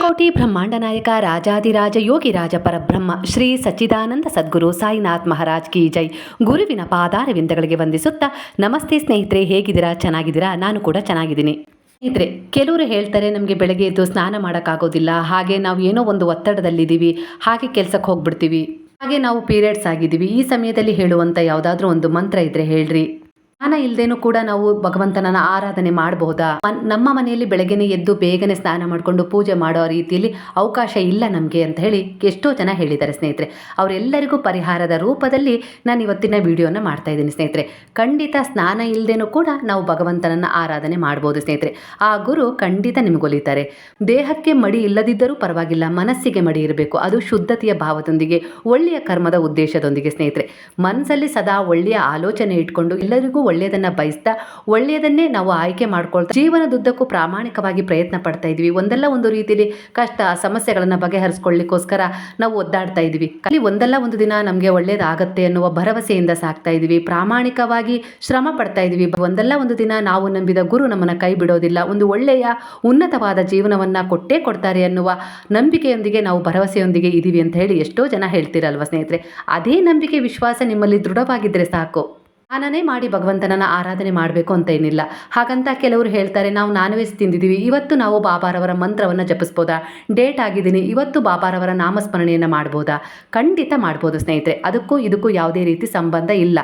ಕೋಟಿ ಬ್ರಹ್ಮಾಂಡ ನಾಯಕ ರಾಜಾದಿರಾಜ ಯೋಗಿರಾಜ ಪರಬ್ರಹ್ಮ, ಶ್ರೀ ಸಚ್ಚಿದಾನಂದ ಸದ್ಗುರು ಸಾಯಿನಾಥ್ ಮಹಾರಾಜ್ ಕಿ ಜೈ. ಗುರುವಿನ ಪಾದಾರವಿಂದಗಳಿಗೆ ವಂದಿಸುತ್ತಾ, ನಮಸ್ತೆ ಸ್ನೇಹಿತರೆ, ಹೇಗಿದ್ದೀರಾ? ಚೆನ್ನಾಗಿದ್ದೀರಾ? ನಾನು ಕೂಡ ಚೆನ್ನಾಗಿದ್ದೀನಿ. ಸ್ನೇಹಿತರೆ, ಕೆಲವರು ಹೇಳ್ತಾರೆ, ನಮಗೆ ಬೆಳಗ್ಗೆ ಎದ್ದು ಸ್ನಾನ ಮಾಡೋಕ್ಕಾಗೋದಿಲ್ಲ. ಹಾಗೆ ನಾವು ಏನೋ ಒಂದು ಒತ್ತಡದಲ್ಲಿದ್ದೀವಿ. ಹಾಗೆ ಕೆಲಸಕ್ಕೆ ಹೋಗ್ಬಿಡ್ತೀವಿ. ಹಾಗೆ ನಾವು ಪೀರಿಯಡ್ಸ್ ಆಗಿದ್ದೀವಿ. ಈ ಸಮಯದಲ್ಲಿ ಹೇಳುವಂಥ ಯಾವುದಾದ್ರೂ ಒಂದು ಮಂತ್ರ ಇದ್ದರೆ ಹೇಳ್ರಿ. ಸ್ನಾನ ಇಲ್ಲದೇನೂ ಕೂಡ ನಾವು ಭಗವಂತನನ್ನ ಆರಾಧನೆ ಮಾಡಬಹುದಾ ನಮ್ಮ ಮನೆಯಲ್ಲಿ ಬೆಳಗ್ಗೆನೆ ಎದ್ದು ಬೇಗನೆ ಸ್ನಾನ ಮಾಡಿಕೊಂಡು ಪೂಜೆ ಮಾಡೋ ರೀತಿಯಲ್ಲಿ ಅವಕಾಶ ಇಲ್ಲ ನಮಗೆ ಅಂತ ಹೇಳಿ ಎಷ್ಟೋ ಜನ ಹೇಳಿದ್ದಾರೆ ಸ್ನೇಹಿತರೆ. ಅವರೆಲ್ಲರಿಗೂ ಪರಿಹಾರದ ರೂಪದಲ್ಲಿ ನಾನು ಇವತ್ತಿನ ವಿಡಿಯೋನ ಮಾಡ್ತಾ ಇದ್ದೀನಿ ಸ್ನೇಹಿತರೆ. ಖಂಡಿತ ಸ್ನಾನ ಇಲ್ಲದೇನೂ ಕೂಡ ನಾವು ಭಗವಂತನನ್ನ ಆರಾಧನೆ ಮಾಡ್ಬೋದು ಸ್ನೇಹಿತರೆ. ಆ ಗುರು ಖಂಡಿತ ನಿಮಗೊಲಿತಾರೆ ದೇಹಕ್ಕೆ ಮಡಿ ಇಲ್ಲದಿದ್ದರೂ ಪರವಾಗಿಲ್ಲ, ಮನಸ್ಸಿಗೆ ಮಡಿ ಇರಬೇಕು. ಅದು ಶುದ್ಧತೆಯ ಭಾವದೊಂದಿಗೆ, ಒಳ್ಳೆಯ ಕರ್ಮದ ಉದ್ದೇಶದೊಂದಿಗೆ ಸ್ನೇಹಿತರೆ. ಮನಸ್ಸಲ್ಲಿ ಸದಾ ಒಳ್ಳೆಯ ಆಲೋಚನೆ ಇಟ್ಕೊಂಡು ಎಲ್ಲರಿಗೂ ಒಳ್ಳೆಯದನ್ನ ಬಯಸ್ತಾ, ಒಳ್ಳೆಯದನ್ನೇ ನಾವು ಆಯ್ಕೆ ಮಾಡ್ಕೊಳ್ತಾ ಜೀವನದುದ್ದಕ್ಕೂ ಪ್ರಾಮಾಣಿಕವಾಗಿ ಪ್ರಯತ್ನ ಪಡ್ತಾ ಇದೀವಿ. ಒಂದಲ್ಲ ಒಂದು ರೀತಿಯಲ್ಲಿ ಕಷ್ಟ, ಸಮಸ್ಯೆಗಳನ್ನು ಬಗೆಹರಿಸ್ಕೊಳ್ಳಿಕ್ಕೋಸ್ಕರ ನಾವು ಒದ್ದಾಡ್ತಾ ಇದೀವಿ. ಅಲ್ಲಿ ಒಂದಲ್ಲ ಒಂದು ದಿನ ನಮಗೆ ಒಳ್ಳೆಯದಾಗತ್ತೆ ಅನ್ನುವ ಭರವಸೆಯಿಂದ ಸಾಕ್ತಾ ಇದೀವಿ. ಪ್ರಾಮಾಣಿಕವಾಗಿ ಶ್ರಮ ಪಡ್ತಾ ಇದೀವಿ. ಒಂದಲ್ಲ ಒಂದು ದಿನ ನಾವು ನಂಬಿದ ಗುರು ನಮ್ಮನ್ನ ಕೈ ಬಿಡೋದಿಲ್ಲ. ಒಂದು ಒಳ್ಳೆಯ, ಉನ್ನತವಾದ ಜೀವನವನ್ನ ಕೊಟ್ಟೇ ಕೊಡ್ತಾರೆ ಅನ್ನುವ ನಂಬಿಕೆಯೊಂದಿಗೆ ನಾವು ಭರವಸೆಯೊಂದಿಗೆ ಇದೀವಿ ಅಂತ ಹೇಳಿ ಎಷ್ಟೋ ಜನ ಹೇಳ್ತೀರಲ್ವ ಸ್ನೇಹಿತರೆ. ಅದೇ ನಂಬಿಕೆ, ವಿಶ್ವಾಸ ನಿಮ್ಮಲ್ಲಿ ದೃಢವಾಗಿದ್ದರೆ ಸಾಕು. ಸ್ನಾನನೇ ಮಾಡಿ ಭಗವಂತನನ್ನ ಆರಾಧನೆ ಮಾಡಬೇಕು ಅಂತ ಏನಿಲ್ಲ. ಹಾಗಂತ ಕೆಲವರು ಹೇಳ್ತಾರೆ ನಾವು ನಾನ್ ವೆಜ್ ತಿಂದಿದ್ದೀವಿ ಇವತ್ತು ನಾವು ಬಾಬಾರವರ ಮಂತ್ರವನ್ನು ಜಪಿಸ್ಬೋದಾ? ಡೇಟ್ ಆಗಿದ್ದೀನಿ ಇವತ್ತು ಬಾಬಾರವರ ನಾಮಸ್ಮರಣೆಯನ್ನು ಮಾಡ್ಬೋದಾ? ಖಂಡಿತ ಮಾಡ್ಬೋದು ಸ್ನೇಹಿತರೆ ಅದಕ್ಕೂ ಇದಕ್ಕೂ ಯಾವುದೇ ರೀತಿ ಸಂಬಂಧ ಇಲ್ಲ.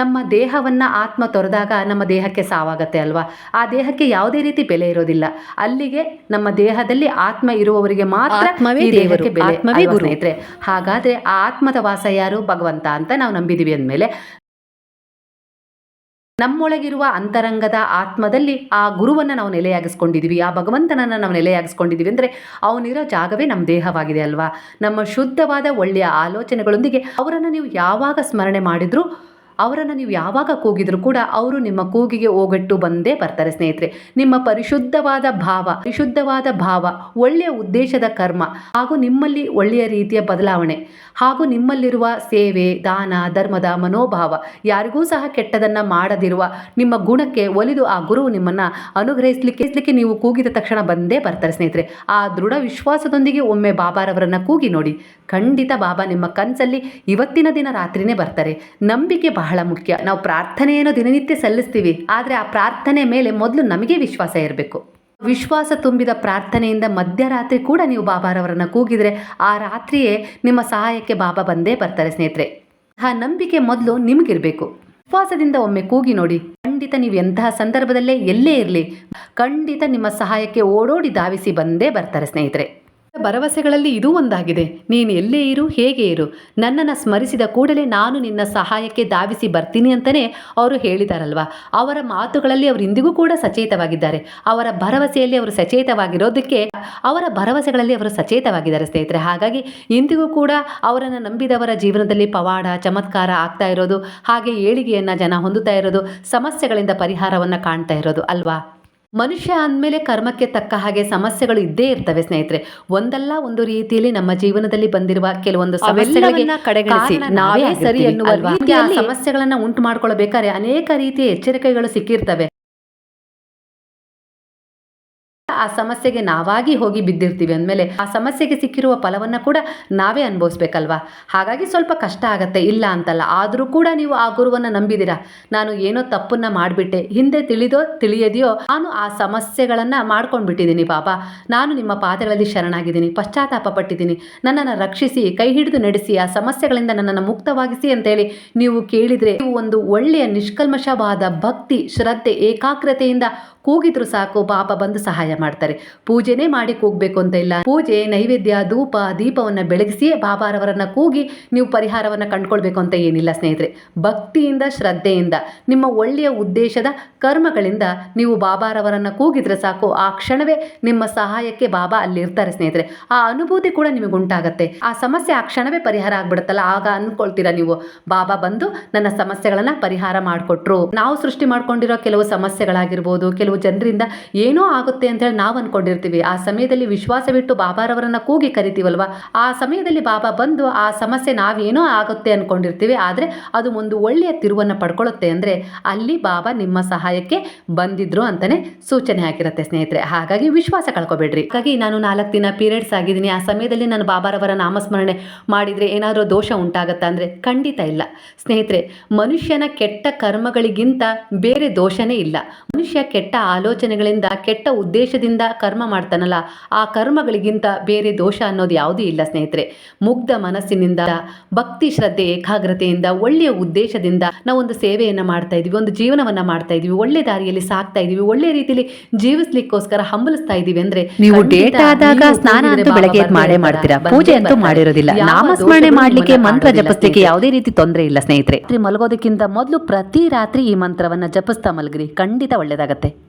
ನಮ್ಮ ದೇಹವನ್ನ ಆತ್ಮ ತೊರೆದಾಗ ನಮ್ಮ ದೇಹಕ್ಕೆ ಸಾವಾಗತ್ತೆ ಅಲ್ವಾ? ಆ ದೇಹಕ್ಕೆ ಯಾವುದೇ ರೀತಿ ಬೆಲೆ ಇರೋದಿಲ್ಲ. ಅಲ್ಲಿಗೆ ನಮ್ಮ ದೇಹದಲ್ಲಿ ಆತ್ಮ ಇರುವವರಿಗೆ ಮಾತ್ರ ದೇಹಕ್ಕೆ ಬೆಲೆ. ಸ್ನೇಹಿತರೆ? ಹಾಗಾದ್ರೆ ಆ ಆತ್ಮದ ವಾಸ ಯಾರು? ಭಗವಂತ ಅಂತ ನಾವು ನಂಬಿದೀವಿ ಅಂದಮೇಲೆ ನಮ್ಮೊಳಗಿರುವ ಅಂತರಂಗದ ಆತ್ಮದಲ್ಲಿ ಆ ಗುರುವನ್ನು ನಾವು ನೆಲೆಯಾಗಿಸ್ಕೊಂಡಿದ್ದೀವಿ ಆ ಭಗವಂತನನ್ನು ನಾವು ನೆಲೆಯಾಗಿಸ್ಕೊಂಡಿದ್ದೀವಿ ಅಂದರೆ ಅವನಿರೋ ಜಾಗವೇ ನಮ್ಮ ದೇಹವಾಗಿದೆ ಅಲ್ವಾ? ನಮ್ಮ ಶುದ್ಧವಾದ ಒಳ್ಳೆಯ ಆಲೋಚನೆಗಳೊಂದಿಗೆ ಅವರನ್ನು ನೀವು ಯಾವಾಗ ಸ್ಮರಣೆ ಮಾಡಿದರೂ ಅವರನ್ನು ನೀವು ಯಾವಾಗ ಕೂಗಿದರೂ ಕೂಡ ಅವರು ನಿಮ್ಮ ಕೂಗಿಗೆ ಹೋಗಟ್ಟು ಬಂದೇ ಬರ್ತಾರೆ ಸ್ನೇಹಿತರೆ. ನಿಮ್ಮ ಪರಿಶುದ್ಧವಾದ ಭಾವ ಪರಿಶುದ್ಧವಾದ ಭಾವ, ಒಳ್ಳೆಯ ಉದ್ದೇಶದ ಕರ್ಮ ಹಾಗೂ ನಿಮ್ಮಲ್ಲಿ ಒಳ್ಳೆಯ ರೀತಿಯ ಬದಲಾವಣೆ ಹಾಗೂ ನಿಮ್ಮಲ್ಲಿರುವ ಸೇವೆ, ದಾನ, ಧರ್ಮದ ಮನೋಭಾವ ಯಾರಿಗೂ ಸಹ ಕೆಟ್ಟದನ್ನ ಮಾಡದಿರುವ ನಿಮ್ಮ ಗುಣಕ್ಕೆ ಒಲಿದು ಆ ಗುರು ನಿಮ್ಮನ್ನ ಅನುಗ್ರಹಿಸಲಿಕ್ಕೆ ನೀವು ಕೂಗಿದ ತಕ್ಷಣ ಬಂದೇ ಬರ್ತಾರೆ ಸ್ನೇಹಿತರೆ. ಆ ದೃಢ ವಿಶ್ವಾಸದೊಂದಿಗೆ ಒಮ್ಮೆ ಬಾಬಾರವರನ್ನು ಕೂಗಿ ನೋಡಿ ಖಂಡಿತ ಬಾಬಾ ನಿಮ್ಮ ಕನಸಲ್ಲಿ ಇವತ್ತಿನ ದಿನ ರಾತ್ರಿನೇ ಬರ್ತಾರೆ. ನಂಬಿಕೆ ಬಹಳ ಮುಖ್ಯ. ನಾವು ಪ್ರಾರ್ಥನೆಯನ್ನು ದಿನನಿತ್ಯ ಸಲ್ಲಿಸ್ತೀವಿ. ಆದರೆ ಆ ಪ್ರಾರ್ಥನೆ ಮೇಲೆ ಮೊದಲು ನಮಗೆ ವಿಶ್ವಾಸ ಇರಬೇಕು. ವಿಶ್ವಾಸ ತುಂಬಿದ ಪ್ರಾರ್ಥನೆಯಿಂದ ಮಧ್ಯರಾತ್ರಿ ಕೂಡ ನೀವು ಬಾಬಾರವರನ್ನ ಕೂಗಿದರೆ ಆ ರಾತ್ರಿಯೇ ನಿಮ್ಮ ಸಹಾಯಕ್ಕೆ ಬಾಬಾ ಬಂದೇ ಬರ್ತಾರೆ ಸ್ನೇಹಿತರೆ. ಆ ನಂಬಿಕೆ ಮೊದಲು ನಿಮಗಿರಬೇಕು. ವಿಶ್ವಾಸದಿಂದ ಒಮ್ಮೆ ಕೂಗಿ ನೋಡಿ. ಖಂಡಿತ ನೀವು ಎಂತಹ ಸಂದರ್ಭದಲ್ಲೇ ಎಲ್ಲೇ ಇರಲಿ. ಖಂಡಿತ ನಿಮ್ಮ ಸಹಾಯಕ್ಕೆ ಓಡೋಡಿ ಧಾವಿಸಿ ಬಂದೇ ಬರ್ತಾರೆ ಸ್ನೇಹಿತರೆ. ಭರವಸೆಗಳಲ್ಲಿ ಇದೂ ಒಂದಾಗಿದೆ. ನೀನು ಎಲ್ಲೇ ಇರು, ಹೇಗೆ ಇರು. ನನ್ನನ್ನು ಸ್ಮರಿಸಿದ ಕೂಡಲೇ ನಾನು ನಿನ್ನ ಸಹಾಯಕ್ಕೆ ಧಾವಿಸಿ ಬರ್ತೀನಿ ಅಂತಲೇ ಅವರು ಹೇಳಿದಾರಲ್ವಾ? ಅವರ ಮಾತುಗಳಲ್ಲಿ ಅವರು ಇಂದಿಗೂ ಕೂಡ ಸಚೇತವಾಗಿದ್ದಾರೆ. ಅವರ ಭರವಸೆಯಲ್ಲಿ ಅವರು ಸಚೇತವಾಗಿರೋದಕ್ಕೆ, ಅವರ ಭರವಸೆಗಳಲ್ಲಿ ಅವರು ಸಚೇತವಾಗಿದ್ದಾರೆ ಸ್ನೇಹಿತರೆ. ಹಾಗಾಗಿ ಇಂದಿಗೂ ಕೂಡ ಅವರನ್ನು ನಂಬಿದವರ ಜೀವನದಲ್ಲಿ ಪವಾಡ, ಚಮತ್ಕಾರ ಆಗ್ತಾ ಇರೋದು, ಹಾಗೆ ಏಳಿಗೆಯನ್ನು ಜನ ಹೊಂದುತ್ತಾ ಇರೋದು, ಸಮಸ್ಯೆಗಳಿಂದ ಪರಿಹಾರವನ್ನು ಕಾಣ್ತಾ ಇರೋದು ಅಲ್ವಾ? ಮನುಷ್ಯ ಅಂದಮೇಲೆ ಕರ್ಮಕ್ಕೆ ತಕ್ಕ ಹಾಗೆ ಸಮಸ್ಯೆಗಳು ಇದ್ದೇ ಇರ್ತವೆ ಸ್ನೇಹಿತರೆ. ಒಂದಲ್ಲ ಒಂದು ರೀತಿಯಲ್ಲಿ ನಮ್ಮ ಜೀವನದಲ್ಲಿ ಬಂದಿರುವ ಕೆಲವೊಂದು ಸಮಸ್ಯೆಗಳಿಗೆ ನಾವೇ ಸರಿ ಎನ್ನುವ ಸಮಸ್ಯೆಗಳನ್ನ ಉಂಟು ಮಾಡ್ಕೊಳ್ಬೇಕಾದ್ರೆ ಅನೇಕ ರೀತಿಯ ಎಚ್ಚರಿಕೆಗಳು ಸಿಕ್ಕಿರ್ತವೆ. ಆ ಸಮಸ್ಯೆಗೆ ನಾವಾಗಿ ಹೋಗಿ ಬಿದ್ದಿರ್ತೀವಿ ಅಂದಮೇಲೆ ಆ ಸಮಸ್ಯೆಗೆ ಸಿಕ್ಕಿರುವ ಫಲವನ್ನು ಕೂಡ ನಾವೇ ಅನುಭವಿಸ್ಬೇಕಲ್ವಾ? ಹಾಗಾಗಿ ಸ್ವಲ್ಪ ಕಷ್ಟ ಆಗತ್ತೆ, ಇಲ್ಲ ಅಂತಲ್ಲ. ಆದರೂ ಕೂಡ ನೀವು ಆ ಗುರುವನ್ನು ನಂಬಿದಿರಾ? ನಾನು ಏನೋ ತಪ್ಪನ್ನು ಮಾಡಿಬಿಟ್ಟೆ, ಹಿಂದೆ ತಿಳಿದೋ ತಿಳಿಯದೆಯೋ ನಾನು ಆ ಸಮಸ್ಯೆಗಳನ್ನು ಮಾಡ್ಕೊಂಡ್ಬಿಟ್ಟಿದ್ದೀನಿ ಬಾಬಾ ನಾನು ನಿಮ್ಮ ಪಾದಗಳಲ್ಲಿ ಶರಣಾಗಿದ್ದೀನಿ, ಪಶ್ಚಾತ್ತಾಪ ಪಟ್ಟಿದ್ದೀನಿ. ನನ್ನನ್ನು ರಕ್ಷಿಸಿ, ಕೈ ಹಿಡಿದು ನಡೆಸಿ, ಆ ಸಮಸ್ಯೆಗಳಿಂದ ನನ್ನನ್ನು ಮುಕ್ತವಾಗಿಸಿ ಅಂತೇಳಿ ನೀವು ಕೇಳಿದರೆ, ನೀವು ಒಂದು ಒಳ್ಳೆಯ ನಿಷ್ಕಲ್ಮಶವಾದ ಭಕ್ತಿ, ಶ್ರದ್ಧೆ, ಏಕಾಗ್ರತೆಯಿಂದ ಕೂಗಿದ್ರು ಸಾಕು ಬಾಬಾ ಬಂದು ಸಹಾಯ ಮಾಡ್ತಾರೆ. ಪೂಜೆನೇ ಮಾಡಿ ಕೂಗಬೇಕು ಅಂತ ಇಲ್ಲ. ಪೂಜೆ, ನೈವೇದ್ಯ, ಧೂಪ, ದೀಪವನ್ನು ಬೆಳಗಿಸಿಯೇ ಬಾಬಾರವರನ್ನ ಕೂಗಿ ನೀವು ಪರಿಹಾರವನ್ನ ಕಂಡುಕೊಳ್ಬೇಕು ಅಂತ ಏನಿಲ್ಲ ಸ್ನೇಹಿತರೆ. ಭಕ್ತಿಯಿಂದ, ಶ್ರದ್ಧೆಯಿಂದ, ನಿಮ್ಮ ಒಳ್ಳೆಯ ಉದ್ದೇಶದ ಕರ್ಮಗಳಿಂದ ನೀವು ಬಾಬಾರವರನ್ನ ಕೂಗಿದ್ರೆ ಸಾಕು. ಆ ಕ್ಷಣವೇ ನಿಮ್ಮ ಸಹಾಯಕ್ಕೆ ಬಾಬಾ ಅಲ್ಲಿರ್ತಾರೆ ಸ್ನೇಹಿತರೆ. ಆ ಅನುಭೂತಿ ಕೂಡ ನಿಮಗೆ ಉಂಟಾಗತ್ತೆ ಆ ಸಮಸ್ಯೆ ಆ ಕ್ಷಣವೇ ಪರಿಹಾರ ಆಗ್ಬಿಡುತ್ತಲ್ಲ, ಆಗ ಅನ್ಕೊಳ್ತೀರಾ ನೀವು? ಬಾಬಾ ಬಂದು ನನ್ನ ಸಮಸ್ಯೆಗಳನ್ನ ಪರಿಹಾರ ಮಾಡಿಕೊಟ್ರು. ನಾವು ಸೃಷ್ಟಿ ಮಾಡ್ಕೊಂಡಿರೋ ಕೆಲವು ಸಮಸ್ಯೆಗಳಾಗಿರ್ಬೋದು, ಕೆಲವು ಕೆಲವು ಜನರಿಂದ ಏನೋ ಆಗುತ್ತೆ ಅಂತ ಹೇಳಿ ನಾವು ಅಂದ್ಕೊಂಡಿರ್ತೀವಿ ಆ ಸಮಯದಲ್ಲಿ ವಿಶ್ವಾಸವಿಟ್ಟು ಬಾಬಾರವರನ್ನ ಕೂಗಿ ಕರಿತೀವಲ್ವ? ಆ ಸಮಯದಲ್ಲಿ ಬಾಬಾ ಬಂದು ಆ ಸಮಸ್ಯೆ ನಾವೇನೋ ಆಗುತ್ತೆ ಅಂದ್ಕೊಂಡಿರ್ತೀವಿ ಆದರೆ ಅದು ಒಂದು ಒಳ್ಳೆಯ ತಿರುವನ್ನು ಪಡ್ಕೊಳ್ಳುತ್ತೆ ಅಂದರೆ ಅಲ್ಲಿ ಬಾಬಾ ನಿಮ್ಮ ಸಹಾಯಕ್ಕೆ ಬಂದಿದ್ರು ಅಂತಲೇ ಸೂಚನೆ ಆಗಿರುತ್ತೆ ಸ್ನೇಹಿತರೆ. ಹಾಗಾಗಿ ವಿಶ್ವಾಸ ಕಳ್ಕೊಬೇಡ್ರಿ. ಹಾಗಾಗಿ ನಾನು ನಾಲ್ಕು ದಿನ ಪೀರಿಯಡ್ಸ್ ಆಗಿದ್ದೀನಿ. ಆ ಸಮಯದಲ್ಲಿ ನಾನು ಬಾಬಾರವರ ನಾಮಸ್ಮರಣೆ ಮಾಡಿದರೆ ಏನಾದರೂ ದೋಷ ಉಂಟಾಗತ್ತಾ ಅಂದರೆ ಖಂಡಿತ ಇಲ್ಲ. ಸ್ನೇಹಿತರೆ, ಮನುಷ್ಯನ ಕೆಟ್ಟ ಕರ್ಮಗಳಿಗಿಂತ ಬೇರೆ ದೋಷನೇ ಇಲ್ಲ. ಮನುಷ್ಯ ಕೆಟ್ಟ ಆಲೋಚನೆಗಳಿಂದ ಕೆಟ್ಟ ಉದ್ದೇಶದಿಂದ ಕರ್ಮ ಮಾಡ್ತಾನಲ್ಲ ಆ ಕರ್ಮಗಳಿಗಿಂತ ಬೇರೆ ದೋಷ ಅನ್ನೋದು ಯಾವುದೂ ಇಲ್ಲ ಸ್ನೇಹಿತರೆ. ಮುಗ್ಧ ಮನಸ್ಸಿನಿಂದ ಭಕ್ತಿ ಶ್ರದ್ಧೆ ಏಕಾಗ್ರತೆಯಿಂದ ಒಳ್ಳೆಯ ಉದ್ದೇಶದಿಂದ ನಾವು ಒಂದು ಸೇವೆಯನ್ನು ಮಾಡ್ತಾ ಇದೀವಿ ಒಂದು ಜೀವನವನ್ನ ಮಾಡ್ತಾ ಇದ್ದೀವಿ ಒಳ್ಳೆ ದಾರಿಯಲ್ಲಿ ಸಾಕ್ತಾ ಇದ್ದೀವಿ ಒಳ್ಳೆ ರೀತಿಯಲ್ಲಿ ಜೀವಿಸ್ಲಿಕ್ಕೋಸ್ಕರ ಹಂಬಲಿಸ್ತಾ ಇದೀವಿ ಅಂದ್ರೆ ನೀವು ಡೇಟ್ ಆದಾಗ ಸ್ನಾನ ಅಂತೂ ಬೆಳಗ್ಗೆ ಮಾಡೇ ಮಾಡ್ತೀರಾ? ಪೂಜೆ ಅಂತೂ ಮಾಡಿರೋದಿಲ್ಲ. ನಾಮಸ್ಮರಣೆ ಮಾಡಲಿಕ್ಕೆ ಮಂತ್ರ ಜಪಿಸ್ಲಿಕ್ಕೆ ಯಾವುದೇ ರೀತಿ ತೊಂದರೆ ಇಲ್ಲ ಸ್ನೇಹಿತರೆ. ಮಲಗೋದಕ್ಕಿಂತ ಮೊದಲು ಪ್ರತಿ ರಾತ್ರಿ ಈ ಮಂತ್ರವನ್ನ ಜಪಿಸ್ತಾ ಮಲಗ್ರಿ. ಖಂಡಿತ ಒಳ್ಳೇದಾಗತ್ತೆ.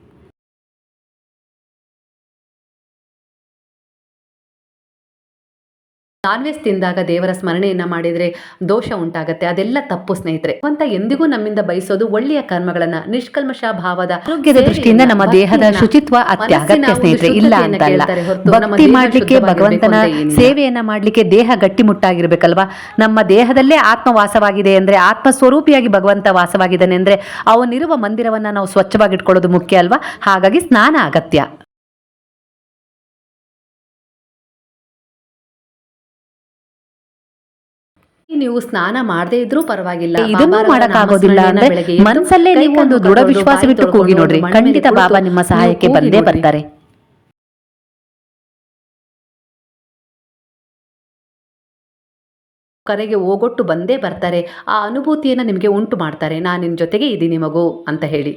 ನಾನ್ ವೆಜ್ ತಿಂದಾಗ ದೇವರ ಸ್ಮರಣೆಯನ್ನ ಮಾಡಿದ್ರೆ ದೋಷ ಉಂಟಾಗತ್ತೆ ಅದೆಲ್ಲ ತಪ್ಪು ಸ್ನೇಹಿತರೆ. ಅಂತ ಎಂದಿಗೂ ನಮ್ಮಿಂದ ಬಯಸೋದು ಒಳ್ಳೆಯ ಕರ್ಮಗಳನ್ನ ನಿಷ್ಕಲ್ಮಶ ಭಾವದ ಆರೋಗ್ಯದ ದೃಷ್ಟಿಯಿಂದ ನಮ್ಮ ದೇಹದ ಶುಚಿತ್ವ ಅತ್ಯಗತ್ಯ ಸ್ನೇಹಿತರೆ ಇಲ್ಲ ಅಂತ ನಮ್ಮ ಭಕ್ತಿ ಮಾಡ್ಲಿಕ್ಕೆ ಭಗವಂತನ ಸೇವೆಯನ್ನ ಮಾಡ್ಲಿಕ್ಕೆ ದೇಹ ಗಟ್ಟಿಮುಟ್ಟಾಗಿರ್ಬೇಕಲ್ವಾ? ನಮ್ಮ ದೇಹದಲ್ಲೇ ಆತ್ಮ ವಾಸವಾಗಿದೆ ಅಂದ್ರೆ ಆತ್ಮ ಸ್ವರೂಪಿಯಾಗಿ ಭಗವಂತ ವಾಸವಾಗಿದ್ದಾನೆ ಅಂದ್ರೆ ಅವನಿರುವ ಮಂದಿರವನ್ನ ನಾವು ಸ್ವಚ್ಛವಾಗಿಟ್ಕೊಳ್ಳೋದು ಮುಖ್ಯ ಅಲ್ವಾ? ಹಾಗಾಗಿ ಸ್ನಾನ ಅಗತ್ಯ. ನೀವು ಸ್ನಾನ ಮಾಡದೇ ಇದ್ರೂ ಪರವಾಗಿಲ್ಲ. ಇದನ್ನು ಮಾಡಕ್ಕಾಗೋದಿಲ್ಲ ಅಂದ್ರೆ ಮನಸ್ಸಲ್ಲೇ ನೀವು ಒಂದು ದೃಢ ವಿಶ್ವಾಸವಿಟ್ಟು ಹೋಗಿ ಕೂಗಿ ನೋಡ್ರಿ. ಖಂಡಿತ ಬಾಬಾ ನಿಮ್ಮ ಸಹಾಯಕ್ಕೆ ಬಂದೇ ಬರ್ತಾರೆ. ಕರೆಗೆ ಹೋಗೊಟ್ಟು ಬಂದೇ ಬರ್ತಾರೆ. ಆ ಅನುಭೂತಿಯನ್ನು ನಿಮಗೆ ಉಂಟು ಮಾಡ್ತಾರೆ. ನಾನು ನಿನ್ನ ಜೊತೆಗೆ ಇದ್ದೀನಿ ಮಗು ಅಂತ ಹೇಳಿ.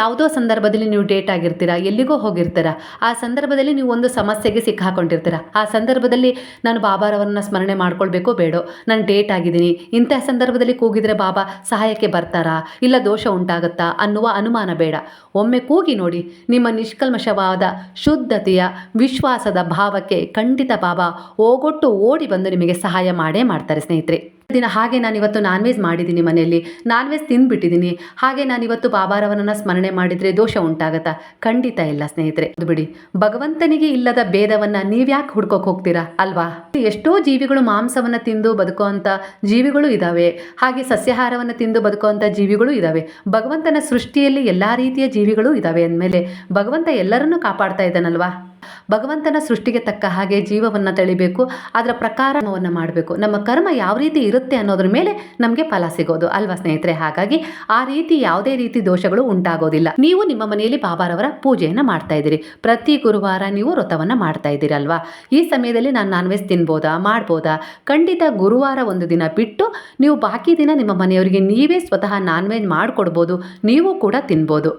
ಯಾವುದೋ ಸಂದರ್ಭದಲ್ಲಿ ನೀವು ಡೇಟ್ ಆಗಿರ್ತೀರಾ, ಎಲ್ಲಿಗೋ ಹೋಗಿರ್ತೀರಾ, ಆ ಸಂದರ್ಭದಲ್ಲಿ ನೀವು ಒಂದು ಸಮಸ್ಯೆಗೆ ಸಿಕ್ಕಾಕೊಂಡಿರ್ತೀರ, ಆ ಸಂದರ್ಭದಲ್ಲಿ ನಾನು ಬಾಬಾರವರನ್ನ ಸ್ಮರಣೆ ಮಾಡ್ಕೊಳ್ಬೇಕೋ ಬೇಡೋ, ನಾನು ಡೇಟ್ ಆಗಿದ್ದೀನಿ ಇಂತಹ ಸಂದರ್ಭದಲ್ಲಿ ಕೂಗಿದರೆ ಬಾಬಾ ಸಹಾಯಕ್ಕೆ ಬರ್ತಾರಾ, ಇಲ್ಲ ದೋಷ ಉಂಟಾಗುತ್ತಾ ಅನ್ನುವ ಅನುಮಾನ ಬೇಡ. ಒಮ್ಮೆ ಕೂಗಿ ನೋಡಿ, ನಿಮ್ಮ ನಿಷ್ಕಲ್ಮಶವಾದ ಶುದ್ಧತೆಯ ವಿಶ್ವಾಸದ ಭಾವಕ್ಕೆ ಖಂಡಿತ ಬಾಬಾ ಓಗೊಟ್ಟು ಓಡಿ ಬಂದು ನಿಮಗೆ ಸಹಾಯ ಮಾಡೇ ಮಾಡ್ತಾರೆ ಸ್ನೇಹಿತರೆ. ದಿನ ಹಾಗೆ ನಾನು ಇವತ್ತು ನಾನ್ ವೆಜ್ ಮಾಡಿದ್ದೀನಿ ಮನೆಯಲ್ಲಿ. ನಾನ್ ವೆಜ್ ತಿನ್ಬಿಟ್ಟಿದ್ದೀನಿ. ಹಾಗೆ ನಾನು ಇವತ್ತು ಬಾಬಾರವನನ್ನ ಸ್ಮರಣೆ ಮಾಡಿದರೆ ದೋಷ ಉಂಟಾಗತ್ತಾ? ಖಂಡಿತ ಇಲ್ಲ ಸ್ನೇಹಿತರೆ. ಅದು ಬಿಡಿ. ಭಗವಂತನಿಗೆ ಇಲ್ಲದ ಭೇದವನ್ನ ನೀವ್ಯಾಕೆ ಹುಡ್ಕೋಕ್ ಹೋಗ್ತೀರಾ? ಅಲ್ವಾ? ಎಷ್ಟೋ ಜೀವಿಗಳು ಮಾಂಸವನ್ನ ತಿಂದು ಬದುಕುವಂಥ ಜೀವಿಗಳು ಇದ್ದಾವೆ ಹಾಗೆ ಸಸ್ಯಾಹಾರವನ್ನು ತಿಂದು ಬದುಕುವಂಥ ಜೀವಿಗಳು ಇದಾವೆ. ಭಗವಂತನ ಸೃಷ್ಟಿಯಲ್ಲಿ ಎಲ್ಲ ರೀತಿಯ ಜೀವಿಗಳು ಇದಾವೆ ಅಂದಮೇಲೆ ಭಗವಂತ ಎಲ್ಲರನ್ನೂ ಕಾಪಾಡ್ತಾ ಇದ್ದಾನಲ್ವಾ? ಭಗವಂತನ ಸೃಷ್ಟಿಗೆ ತಕ್ಕ ಹಾಗೆ ಜೀವವನ್ನು ತಳಿಬೇಕು, ಅದರ ಪ್ರಕಾರವನ್ನು ಮಾಡಬೇಕು. ನಮ್ಮ ಕರ್ಮ ಯಾವ ರೀತಿ ಇರುತ್ತೆ ಅನ್ನೋದ್ರ ಮೇಲೆ ನಮಗೆ ಫಲ ಸಿಗೋದು. ಅಲ್ವಾ ಸ್ನೇಹಿತರೆ? ಹಾಗಾಗಿ ಆ ರೀತಿ ಯಾವುದೇ ರೀತಿ ದೋಷಗಳು ಉಂಟಾಗೋದಿಲ್ಲ. ನೀವು ನಿಮ್ಮ ಮನೆಯಲ್ಲಿ ಬಾಬಾರವರ ಪೂಜೆಯನ್ನು ಮಾಡ್ತಾ ಇದ್ದೀರಿ. ಪ್ರತಿ ಗುರುವಾರ ನೀವು ವ್ರತವನ್ನು ಮಾಡ್ತಾ ಇದ್ದೀರಲ್ವಾ ಈ ಸಮಯದಲ್ಲಿ ನಾನು ನಾನ್ ವೆಜ್ ತಿನ್ಬೋದಾ? ಮಾಡ್ಬೋದಾ? ಖಂಡಿತ ಗುರುವಾರ ಒಂದು ದಿನ ಬಿಟ್ಟು ನೀವು ಬಾಕಿ ದಿನ ನಿಮ್ಮ ಮನೆಯವರಿಗೆ ನೀವೇ ಸ್ವತಃ ನಾನ್ ವೆಜ್ ಮಾಡಿಕೊಡ್ಬೋದು, ನೀವು ಕೂಡ ತಿನ್ಬೋದು.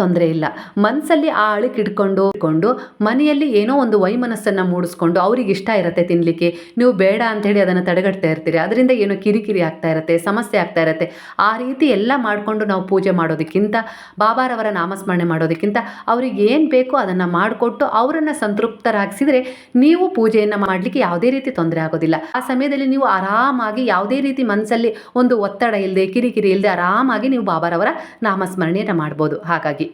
ತೊಂದರೆ ಇಲ್ಲ. ಮನಸ್ಸಲ್ಲಿ ಆ ಅಳಕ್ಕೆ ಇಟ್ಕೊಂಡು ಇಟ್ಕೊಂಡು ಮನೆಯಲ್ಲಿ ಏನೋ ಒಂದು ವೈಮನಸ್ಸನ್ನು ಮೂಡಿಸ್ಕೊಂಡು ಅವ್ರಿಗೆ ಇಷ್ಟ ಇರುತ್ತೆ ತಿನ್ನಲಿಕ್ಕೆ ನೀವು ಬೇಡ ಅಂಥೇಳಿ ಅದನ್ನು ತಡೆಗಟ್ತಾ ಇರ್ತೀರಿ. ಅದರಿಂದ ಏನೋ ಕಿರಿಕಿರಿ ಆಗ್ತಾ ಇರುತ್ತೆ, ಸಮಸ್ಯೆ ಆಗ್ತಾ ಇರುತ್ತೆ. ಆ ರೀತಿ ಎಲ್ಲ ಮಾಡಿಕೊಂಡು ನಾವು ಪೂಜೆ ಮಾಡೋದಕ್ಕಿಂತ ಬಾಬಾರವರ ನಾಮಸ್ಮರಣೆ ಮಾಡೋದಕ್ಕಿಂತ ಅವ್ರಿಗೆ ಏನು ಬೇಕೋ ಅದನ್ನು ಮಾಡಿಕೊಟ್ಟು ಅವರನ್ನು ಸಂತೃಪ್ತರಾಗಿಸಿದರೆ ನೀವು ಪೂಜೆಯನ್ನು ಮಾಡಲಿಕ್ಕೆ ಯಾವುದೇ ರೀತಿ ತೊಂದರೆ ಆಗೋದಿಲ್ಲ. ಆ ಸಮಯದಲ್ಲಿ ನೀವು ಆರಾಮಾಗಿ ಯಾವುದೇ ರೀತಿ ಮನಸ್ಸಲ್ಲಿ ಒಂದು ಒತ್ತಡ ಇಲ್ಲದೆ ಕಿರಿಕಿರಿ ಇಲ್ಲದೆ ಆರಾಮಾಗಿ ನೀವು ಬಾಬಾರವರ ನಾಮಸ್ಮರಣೆಯನ್ನು ಮಾಡ್ಬೋದು. ಹಾಗಾಗಿ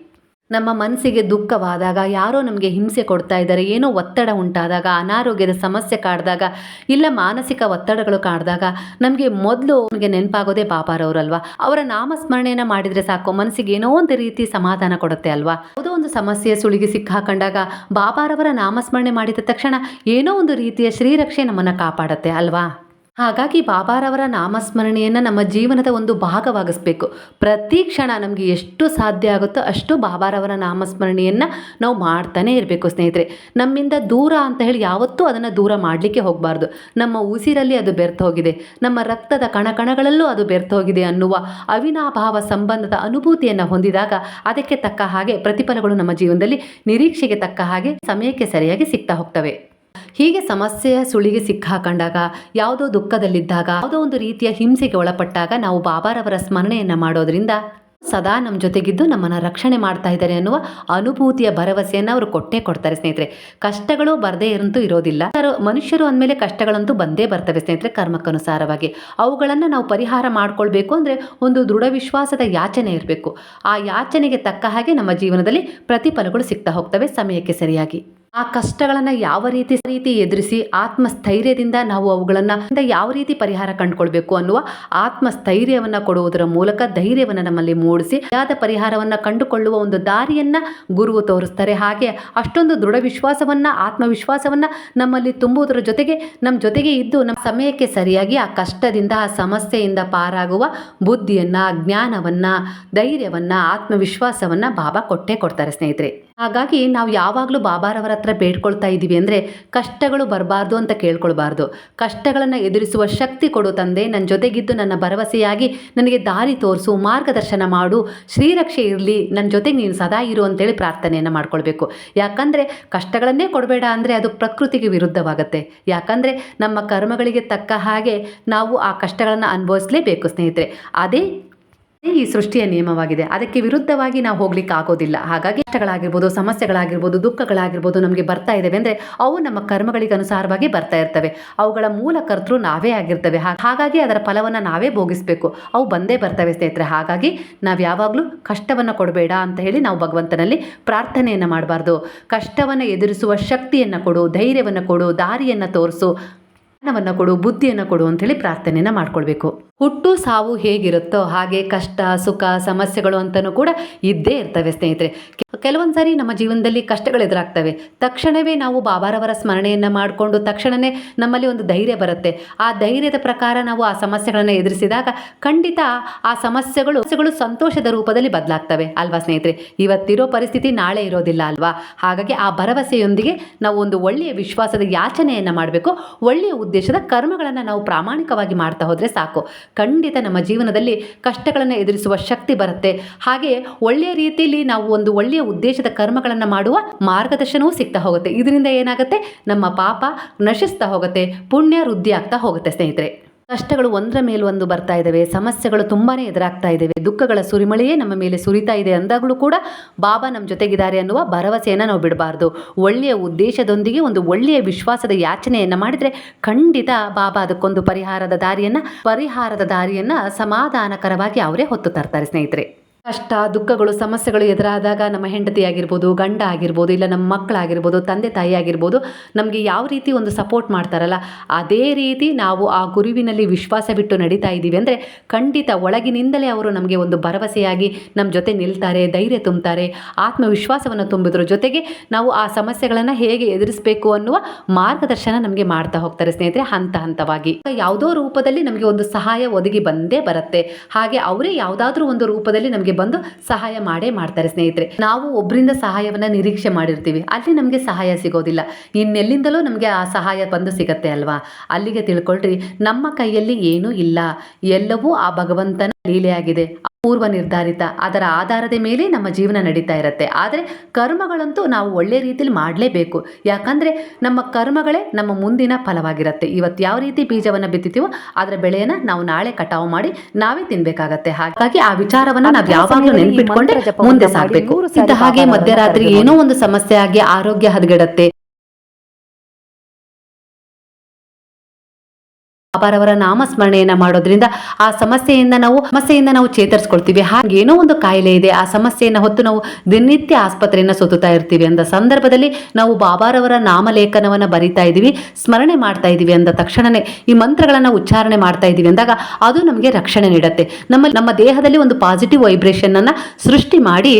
ನಮ್ಮ ಮನಸ್ಸಿಗೆ ದುಃಖವಾದಾಗ, ಯಾರೋ ನಮಗೆ ಹಿಂಸೆ ಕೊಡ್ತಾ ಇದ್ದಾರೆ, ಏನೋ ಒತ್ತಡ ಉಂಟಾದಾಗ, ಅನಾರೋಗ್ಯದ ಸಮಸ್ಯೆ ಕಾಡಿದಾಗ, ಇಲ್ಲ ಮಾನಸಿಕ ಒತ್ತಡಗಳು ಕಾಡಿದಾಗ, ನಮಗೆ ಮೊದಲು ನಮಗೆ ನೆನಪಾಗೋದೇ ಬಾಬಾರವರಲ್ವಾ ಅವರ ನಾಮಸ್ಮರಣೆಯನ್ನು ಮಾಡಿದರೆ ಸಾಕು, ಮನಸ್ಸಿಗೆ ಏನೋ ಒಂದು ರೀತಿ ಸಮಾಧಾನ ಕೊಡುತ್ತೆ ಅಲ್ವಾ? ಯಾವುದೋ ಒಂದು ಸಮಸ್ಯೆ ಸುಳಿಗೆ ಸಿಕ್ಕಾಕೊಂಡಾಗ ಬಾಬಾರವರ ನಾಮಸ್ಮರಣೆ ಮಾಡಿದ ತಕ್ಷಣ ಏನೋ ಒಂದು ರೀತಿಯ ಶ್ರೀರಕ್ಷೆ ನಮ್ಮನ್ನು ಕಾಪಾಡುತ್ತೆ ಅಲ್ವಾ? ಹಾಗಾಗಿ ಬಾಬಾರವರ ನಾಮಸ್ಮರಣೆಯನ್ನು ನಮ್ಮ ಜೀವನದ ಒಂದು ಭಾಗವಾಗಿಸ್ಬೇಕು. ಪ್ರತಿ ಕ್ಷಣ ನಮಗೆ ಎಷ್ಟು ಸಾಧ್ಯ ಆಗುತ್ತೋ ಅಷ್ಟು ಬಾಬಾರವರ ನಾಮಸ್ಮರಣೆಯನ್ನು ನಾವು ಮಾಡ್ತಾನೆ ಇರಬೇಕು ಸ್ನೇಹಿತರೆ. ನಮ್ಮಿಂದ ದೂರ ಅಂತ ಹೇಳಿ ಯಾವತ್ತೂ ಅದನ್ನು ದೂರ ಮಾಡಲಿಕ್ಕೆ ಹೋಗಬಾರ್ದು. ನಮ್ಮ ಉಸಿರಲ್ಲಿ ಅದು ಬೆರ್ತು ಹೋಗಿದೆ. ನಮ್ಮ ರಕ್ತದ ಕಣಕಣಗಳಲ್ಲೂ ಅದು ಬೆರ್ತು ಹೋಗಿದೆ ಅನ್ನುವ ಅವಿನಾಭಾವ ಸಂಬಂಧದ ಅನುಭೂತಿಯನ್ನು ಹೊಂದಿದಾಗ ಅದಕ್ಕೆ ತಕ್ಕ ಹಾಗೆ ಪ್ರತಿಫಲಗಳು ನಮ್ಮ ಜೀವನದಲ್ಲಿ ನಿರೀಕ್ಷೆಗೆ ತಕ್ಕ ಹಾಗೆ ಸಮಯಕ್ಕೆ ಸರಿಯಾಗಿ ಸಿಗ್ತಾ ಹೋಗ್ತವೆ. ಹೀಗೆ ಸಮಸ್ಯೆಯ ಸುಳಿಗೆ ಸಿಕ್ಕಾಕೊಂಡಾಗ, ಯಾವುದೋ ದುಃಖದಲ್ಲಿದ್ದಾಗ, ಯಾವುದೋ ಒಂದು ರೀತಿಯ ಹಿಂಸೆಗೆ ಒಳಪಟ್ಟಾಗ ನಾವು ಬಾಬಾರವರ ಸ್ಮರಣೆಯನ್ನು ಮಾಡೋದ್ರಿಂದ ಸದಾ ನಮ್ಮ ಜೊತೆಗಿದ್ದು ನಮ್ಮನ್ನು ರಕ್ಷಣೆ ಮಾಡ್ತಾ ಇದ್ದಾರೆ ಅನ್ನುವ ಅನುಭೂತಿಯ ಭರವಸೆಯನ್ನು ಅವರು ಕೊಟ್ಟೇ ಕೊಡ್ತಾರೆ ಸ್ನೇಹಿತರೆ. ಕಷ್ಟಗಳು ಬರದೇ ಇರಂತೂ ಇರೋದಿಲ್ಲ. ಯಾರು- ಮನುಷ್ಯರು ಅಂದಮೇಲೆ ಕಷ್ಟಗಳಂತೂ ಬಂದೇ ಬರ್ತವೆ ಸ್ನೇಹಿತರೆ ಕರ್ಮಕ್ಕನುಸಾರವಾಗಿ. ಅವುಗಳನ್ನು ನಾವು ಪರಿಹಾರ ಮಾಡಿಕೊಳ್ಬೇಕು ಅಂದರೆ ಒಂದು ದೃಢ ವಿಶ್ವಾಸದ ಯಾಚನೆ ಇರಬೇಕು. ಆ ಯಾಚನೆಗೆ ತಕ್ಕ ಹಾಗೆ ನಮ್ಮ ಜೀವನದಲ್ಲಿ ಪ್ರತಿಫಲಗಳು ಸಿಗ್ತಾ ಹೋಗ್ತವೆ ಸಮಯಕ್ಕೆ ಸರಿಯಾಗಿ. ಆ ಕಷ್ಟಗಳನ್ನು ಯಾವ ರೀತಿ ರೀತಿ ಎದುರಿಸಿ ಆತ್ಮಸ್ಥೈರ್ಯದಿಂದ ನಾವು ಅವುಗಳನ್ನು ಯಾವ ರೀತಿ ಪರಿಹಾರ ಕಂಡುಕೊಳ್ಬೇಕು ಅನ್ನುವ ಆತ್ಮಸ್ಥೈರ್ಯವನ್ನು ಕೊಡುವುದರ ಮೂಲಕ ಧೈರ್ಯವನ್ನು ನಮ್ಮಲ್ಲಿ ಮೂಡಿಸಿ ಯಾದ ಪರಿಹಾರವನ್ನು ಕಂಡುಕೊಳ್ಳುವ ಒಂದು ದಾರಿಯನ್ನ ಗುರುವು ತೋರಿಸ್ತಾರೆ. ಹಾಗೆ ಅಷ್ಟೊಂದು ದೃಢ ವಿಶ್ವಾಸವನ್ನ, ಆತ್ಮವಿಶ್ವಾಸವನ್ನ ನಮ್ಮಲ್ಲಿ ತುಂಬುವುದರ ಜೊತೆಗೆ ನಮ್ಮ ಜೊತೆಗೆ ಇದ್ದು ನಮ್ಮ ಸಮಯಕ್ಕೆ ಸರಿಯಾಗಿ ಆ ಕಷ್ಟದಿಂದ, ಆ ಸಮಸ್ಯೆಯಿಂದ ಪಾರಾಗುವ ಬುದ್ಧಿಯನ್ನ, ಜ್ಞಾನವನ್ನ, ಧೈರ್ಯವನ್ನ, ಆತ್ಮವಿಶ್ವಾಸವನ್ನ ಬಾಬಾ ಕೊಟ್ಟೇ ಕೊಡ್ತಾರೆ ಸ್ನೇಹಿತರೆ. ಹಾಗಾಗಿ ನಾವು ಯಾವಾಗಲೂ ಬಾಬಾರವರ ಹತ್ರ ಬೇಡ್ಕೊಳ್ತಾ ಇದ್ದೀವಿ ಅಂದರೆ ಕಷ್ಟಗಳು ಬರಬಾರ್ದು ಅಂತ ಕೇಳ್ಕೊಳ್ಬಾರ್ದು. ಕಷ್ಟಗಳನ್ನು ಎದುರಿಸುವ ಶಕ್ತಿ ಕೊಡು ತಂದೆ. ನನ್ನ ಜೊತೆಗಿದ್ದು ನನ್ನ ಭರವಸೆಯಾಗಿ ನನಗೆ ದಾರಿ ತೋರಿಸು, ಮಾರ್ಗದರ್ಶನ ಮಾಡು. ಶ್ರೀರಕ್ಷೆ ಇರಲಿ ನನ್ನ ಜೊತೆಗೆ ನೀನು ಸದಾ ಇರು ಅಂತೇಳಿ ಪ್ರಾರ್ಥನೆಯನ್ನು ಮಾಡ್ಕೊಳ್ಬೇಕು. ಯಾಕಂದರೆ ಕಷ್ಟಗಳನ್ನೇ ಕೊಡಬೇಡ ಅಂದರೆ ಅದು ಪ್ರಕೃತಿಗೆ ವಿರುದ್ಧವಾಗುತ್ತೆ. ಯಾಕಂದರೆ ನಮ್ಮ ಕರ್ಮಗಳಿಗೆ ತಕ್ಕ ಹಾಗೆ ನಾವು ಆ ಕಷ್ಟಗಳನ್ನು ಅನುಭವಿಸಲೇಬೇಕು ಸ್ನೇಹಿತರೆ. ಅದೇ ಈ ಸೃಷ್ಟಿಯ ನಿಯಮವಾಗಿದೆ. ಅದಕ್ಕೆ ವಿರುದ್ಧವಾಗಿ ನಾವು ಹೋಗ್ಲಿಕ್ಕೆ ಆಗೋದಿಲ್ಲ. ಹಾಗಾಗಿ ಕಷ್ಟಗಳಾಗಿರ್ಬೋದು, ಸಮಸ್ಯೆಗಳಾಗಿರ್ಬೋದು, ದುಃಖಗಳಾಗಿರ್ಬೋದು ನಮಗೆ ಬರ್ತಾ ಇದ್ದಾವೆ ಅಂದರೆ ಅವು ನಮ್ಮ ಕರ್ಮಗಳಿಗೆ ಅನುಸಾರವಾಗಿ ಬರ್ತಾ ಇರ್ತವೆ. ಅವುಗಳ ಮೂಲ ಕರ್ತೃ ನಾವೇ ಆಗಿರ್ತವೆ. ಹಾಗಾಗಿ ಅದರ ಫಲವನ್ನು ನಾವೇ ಭೋಗಿಸಬೇಕು. ಅವು ಬಂದೇ ಬರ್ತವೆ ಸ್ನೇಹಿತರೆ. ಹಾಗಾಗಿ ನಾವು ಯಾವಾಗಲೂ ಕಷ್ಟವನ್ನು ಕೊಡಬೇಡ ಅಂತ ಹೇಳಿ ನಾವು ಭಗವಂತನಲ್ಲಿ ಪ್ರಾರ್ಥನೆಯನ್ನು ಮಾಡಬಾರ್ದು. ಕಷ್ಟವನ್ನು ಎದುರಿಸುವ ಶಕ್ತಿಯನ್ನು ಕೊಡು, ಧೈರ್ಯವನ್ನು ಕೊಡು, ದಾರಿಯನ್ನು ತೋರಿಸು, ಜ್ಞಾನವನ್ನು ಕೊಡು, ಬುದ್ಧಿಯನ್ನು ಕೊಡು ಅಂತೇಳಿ ಪ್ರಾರ್ಥನೆಯನ್ನು ಮಾಡ್ಕೊಳ್ಬೇಕು. ಹುಟ್ಟು ಸಾವು ಹೇಗಿರುತ್ತೋ ಹಾಗೆ ಕಷ್ಟ, ಸುಖ, ಸಮಸ್ಯೆಗಳು ಅಂತಲೂ ಕೂಡ ಇದ್ದೇ ಇರ್ತವೆ ಸ್ನೇಹಿತರೆ. ಕೆಲವೊಂದು ಸಾರಿ ನಮ್ಮ ಜೀವನದಲ್ಲಿ ಕಷ್ಟಗಳು ಎದುರಾಗ್ತವೆ. ತಕ್ಷಣವೇ ನಾವು ಬಾಬಾರವರ ಸ್ಮರಣೆಯನ್ನು ಮಾಡಿಕೊಂಡು ತಕ್ಷಣವೇ ನಮ್ಮಲ್ಲಿ ಒಂದು ಧೈರ್ಯ ಬರುತ್ತೆ. ಆ ಧೈರ್ಯದ ಪ್ರಕಾರ ನಾವು ಆ ಸಮಸ್ಯೆಗಳನ್ನು ಎದುರಿಸಿದಾಗ ಖಂಡಿತ ಆ ಸಮಸ್ಯೆಗಳು ಸಮಸ್ಯೆಗಳು ಸಂತೋಷದ ರೂಪದಲ್ಲಿ ಬದಲಾಗ್ತವೆ ಅಲ್ವಾ ಸ್ನೇಹಿತರೆ? ಇವತ್ತಿರೋ ಪರಿಸ್ಥಿತಿ ನಾಳೆ ಇರೋದಿಲ್ಲ ಅಲ್ವಾ? ಹಾಗಾಗಿ ಆ ಭರವಸೆಯೊಂದಿಗೆ ನಾವು ಒಂದು ಒಳ್ಳೆಯ ವಿಶ್ವಾಸದ ಯಾಚನೆಯನ್ನು ಮಾಡಬೇಕು. ಒಳ್ಳೆಯ ಉದ್ದೇಶದ ಕರ್ಮಗಳನ್ನು ನಾವು ಪ್ರಾಮಾಣಿಕವಾಗಿ ಮಾಡ್ತಾ ಹೋದರೆ ಸಾಕು. ಖಂಡಿತ ನಮ್ಮ ಜೀವನದಲ್ಲಿ ಕಷ್ಟಗಳನ್ನು ಎದುರಿಸುವ ಶಕ್ತಿ ಬರುತ್ತೆ. ಹಾಗೆ ಒಳ್ಳೆಯ ರೀತಿಯಲ್ಲಿ ನಾವು ಒಂದು ಒಳ್ಳೆಯ ಉದ್ದೇಶದ ಕರ್ಮಗಳನ್ನು ಮಾಡುವ ಮಾರ್ಗದರ್ಶನವೂ ಸಿಗ್ತಾ ಹೋಗುತ್ತೆ. ಇದರಿಂದ ಏನಾಗುತ್ತೆ? ನಮ್ಮ ಪಾಪ ನಶಿಸ್ತಾ ಹೋಗುತ್ತೆ. ಪುಣ್ಯ ವೃದ್ಧಿ ಆಗ್ತಾ ಹೋಗುತ್ತೆ ಸ್ನೇಹಿತರೆ. ಕಷ್ಟಗಳು ಒಂದರ ಮೇಲೊಂದು ಬರ್ತಾ ಇದ್ದಾವೆ ಸಮಸ್ಯೆಗಳು ತುಂಬಾ ಎದುರಾಗ್ತಾ ಇದ್ದಾವೆ ದುಃಖಗಳ ಸುರಿಮಳೆಯೇ ನಮ್ಮ ಮೇಲೆ ಸುರಿತಾ ಇದೆ ಅಂದಾಗಲೂ ಕೂಡ ಬಾಬಾ ನಮ್ಮ ಜೊತೆಗಿದ್ದಾರೆ ಅನ್ನುವ ಭರವಸೆಯನ್ನು ನಾವು ಬಿಡಬಾರ್ದು. ಒಳ್ಳೆಯ ಉದ್ದೇಶದೊಂದಿಗೆ ಒಂದು ಒಳ್ಳೆಯ ವಿಶ್ವಾಸದ ಯಾಚನೆಯನ್ನು ಮಾಡಿದರೆ ಖಂಡಿತ ಬಾಬಾ ಅದಕ್ಕೊಂದು ಪರಿಹಾರದ ದಾರಿಯನ್ನು ಪರಿಹಾರದ ದಾರಿಯನ್ನು ಸಮಾಧಾನಕರವಾಗಿ ಅವರೇ ಹೊತ್ತು ತರ್ತಾರೆ ಸ್ನೇಹಿತರೆ. ಕಷ್ಟ, ದುಃಖಗಳು, ಸಮಸ್ಯೆಗಳು ಎದುರಾದಾಗ ನಮ್ಮ ಹೆಂಡತಿ ಆಗಿರ್ಬೋದು, ಗಂಡ ಆಗಿರ್ಬೋದು, ಇಲ್ಲ ನಮ್ಮ ಮಕ್ಕಳಾಗಿರ್ಬೋದು, ತಂದೆ ತಾಯಿ ಆಗಿರ್ಬೋದು, ನಮಗೆ ಯಾವ ರೀತಿ ಒಂದು ಸಪೋರ್ಟ್ ಮಾಡ್ತಾರಲ್ಲ, ಅದೇ ರೀತಿ ನಾವು ಆ ಗುರುವಿನಲ್ಲಿ ವಿಶ್ವಾಸ ಬಿಟ್ಟು ನಡೀತಾ ಇದ್ದೀವಿ ಅಂದರೆ ಖಂಡಿತ ಒಳಗಿನಿಂದಲೇ ಅವರು ನಮಗೆ ಒಂದು ಭರವಸೆಯಾಗಿ ನಮ್ಮ ಜೊತೆ ನಿಲ್ತಾರೆ, ಧೈರ್ಯ ತುಂಬುತ್ತಾರೆ ಆತ್ಮವಿಶ್ವಾಸವನ್ನು ತುಂಬಿದ್ರ ಜೊತೆಗೆ ನಾವು ಆ ಸಮಸ್ಯೆಗಳನ್ನು ಹೇಗೆ ಎದುರಿಸಬೇಕು ಅನ್ನುವ ಮಾರ್ಗದರ್ಶನ ನಮಗೆ ಮಾಡ್ತಾ ಹೋಗ್ತಾರೆ ಸ್ನೇಹಿತರೆ, ಹಂತ ಹಂತವಾಗಿ. ಯಾವುದೋ ರೂಪದಲ್ಲಿ ನಮಗೆ ಒಂದು ಸಹಾಯ ಒದಗಿ ಬಂದೇ ಬರುತ್ತೆ. ಹಾಗೆ ಅವರೇ ಯಾವುದಾದ್ರೂ ಒಂದು ರೂಪದಲ್ಲಿ ನಮಗೆ ಬಂದು ಸಹಾಯ ಮಾಡೇ ಮಾಡ್ತಾರೆ ಸ್ನೇಹಿತರೆ. ನಾವು ಒಬ್ಬರಿಂದ ಸಹಾಯವನ್ನ ನಿರೀಕ್ಷೆ ಮಾಡಿರ್ತೀವಿ. ಅಲ್ಲಿ ನಮಗೆ ಸಹಾಯ ಸಿಗೋದಿಲ್ಲ. ಇನ್ನೆಲ್ಲಿಂದಲೂ ನಮಗೆ ಆ ಸಹಾಯ ಬಂದು ಸಿಗತ್ತೆ ಅಲ್ವಾ? ಅಲ್ಲಿಗೆ ತಿಳ್ಕೊಳ್ರಿ, ನಮ್ಮ ಕೈಯಲ್ಲಿ ಏನೂ ಇಲ್ಲ. ಎಲ್ಲವೂ ಆ ಭಗವಂತನ ಲೀಲೆಯಾಗಿದೆ. ಪೂರ್ವ ನಿರ್ಧಾರಿತ ಅದರ ಆಧಾರದ ಮೇಲೆ ನಮ್ಮ ಜೀವನ ನಡೀತಾ ಇರುತ್ತೆ. ಆದರೆ ಕರ್ಮಗಳಂತೂ ನಾವು ಒಳ್ಳೆ ರೀತಿಯಲ್ಲಿ ಮಾಡಲೇಬೇಕು. ಯಾಕಂದರೆ ನಮ್ಮ ಕರ್ಮಗಳೇ ನಮ್ಮ ಮುಂದಿನ ಫಲವಾಗಿರುತ್ತೆ. ಇವತ್ತು ಯಾವ ರೀತಿ ಬೀಜವನ್ನು ಬಿತ್ತಿತೀವೋ ಅದರ ಬೆಳೆಯನ್ನು ನಾವು ನಾಳೆ ಕಟಾವು ಮಾಡಿ ನಾವೇ ತಿನ್ಬೇಕಾಗತ್ತೆ. ಹಾಗಾಗಿ ಆ ವಿಚಾರವನ್ನ ನಾವು ಯಾವಾಗಲೂ ನೆನಪಿಟ್ಕೊಂಡು ಮುಂದೆ ಸಾಗಬೇಕು. ಇದ್ದ ಹಾಗೆ ಮಧ್ಯರಾತ್ರಿ ಏನೋ ಒಂದು ಸಮಸ್ಯೆ ಆಗಿ ಆರೋಗ್ಯ ಹದಗೆಡತ್ತೆ. ಬಾಬಾರವರ ನಾಮಸ್ಮರಣೆಯನ್ನ ಮಾಡೋದ್ರಿಂದ ಆ ಸಮಸ್ಯೆಯಿಂದ ನಾವು ಸಮಸ್ಯೆಯಿಂದ ನಾವು ಚೇತರಿಸ್ಕೊಳ್ತೀವಿ. ಹಾಗೆ ಏನೋ ಒಂದು ಕಾಯಿಲೆ ಇದೆ. ಆ ಸಮಸ್ಯೆಯನ್ನು ಹೊತ್ತು ನಾವು ದಿನನಿತ್ಯ ಆಸ್ಪತ್ರೆಯನ್ನು ಸುತ್ತುತ್ತಾ ಇರ್ತೀವಿ ಅಂದ ಸಂದರ್ಭದಲ್ಲಿ ನಾವು ಬಾಬಾರವರ ನಾಮಲೇಖನವನ್ನು ಬರಿತಾ ಇದ್ದೀವಿ, ಸ್ಮರಣೆ ಮಾಡ್ತಾ ಇದ್ದೀವಿ ಅಂದ ತಕ್ಷಣನೇ ಈ ಮಂತ್ರಗಳನ್ನು ಉಚ್ಚಾರಣೆ ಮಾಡ್ತಾ ಇದ್ದೀವಿ ಅಂದಾಗ ಅದು ನಮಗೆ ರಕ್ಷಣೆ ನೀಡುತ್ತೆ. ನಮ್ಮ ನಮ್ಮ ದೇಹದಲ್ಲಿ ಒಂದು ಪಾಸಿಟಿವ್ ವೈಬ್ರೇಷನ್ ಅನ್ನ ಸೃಷ್ಟಿ ಮಾಡಿ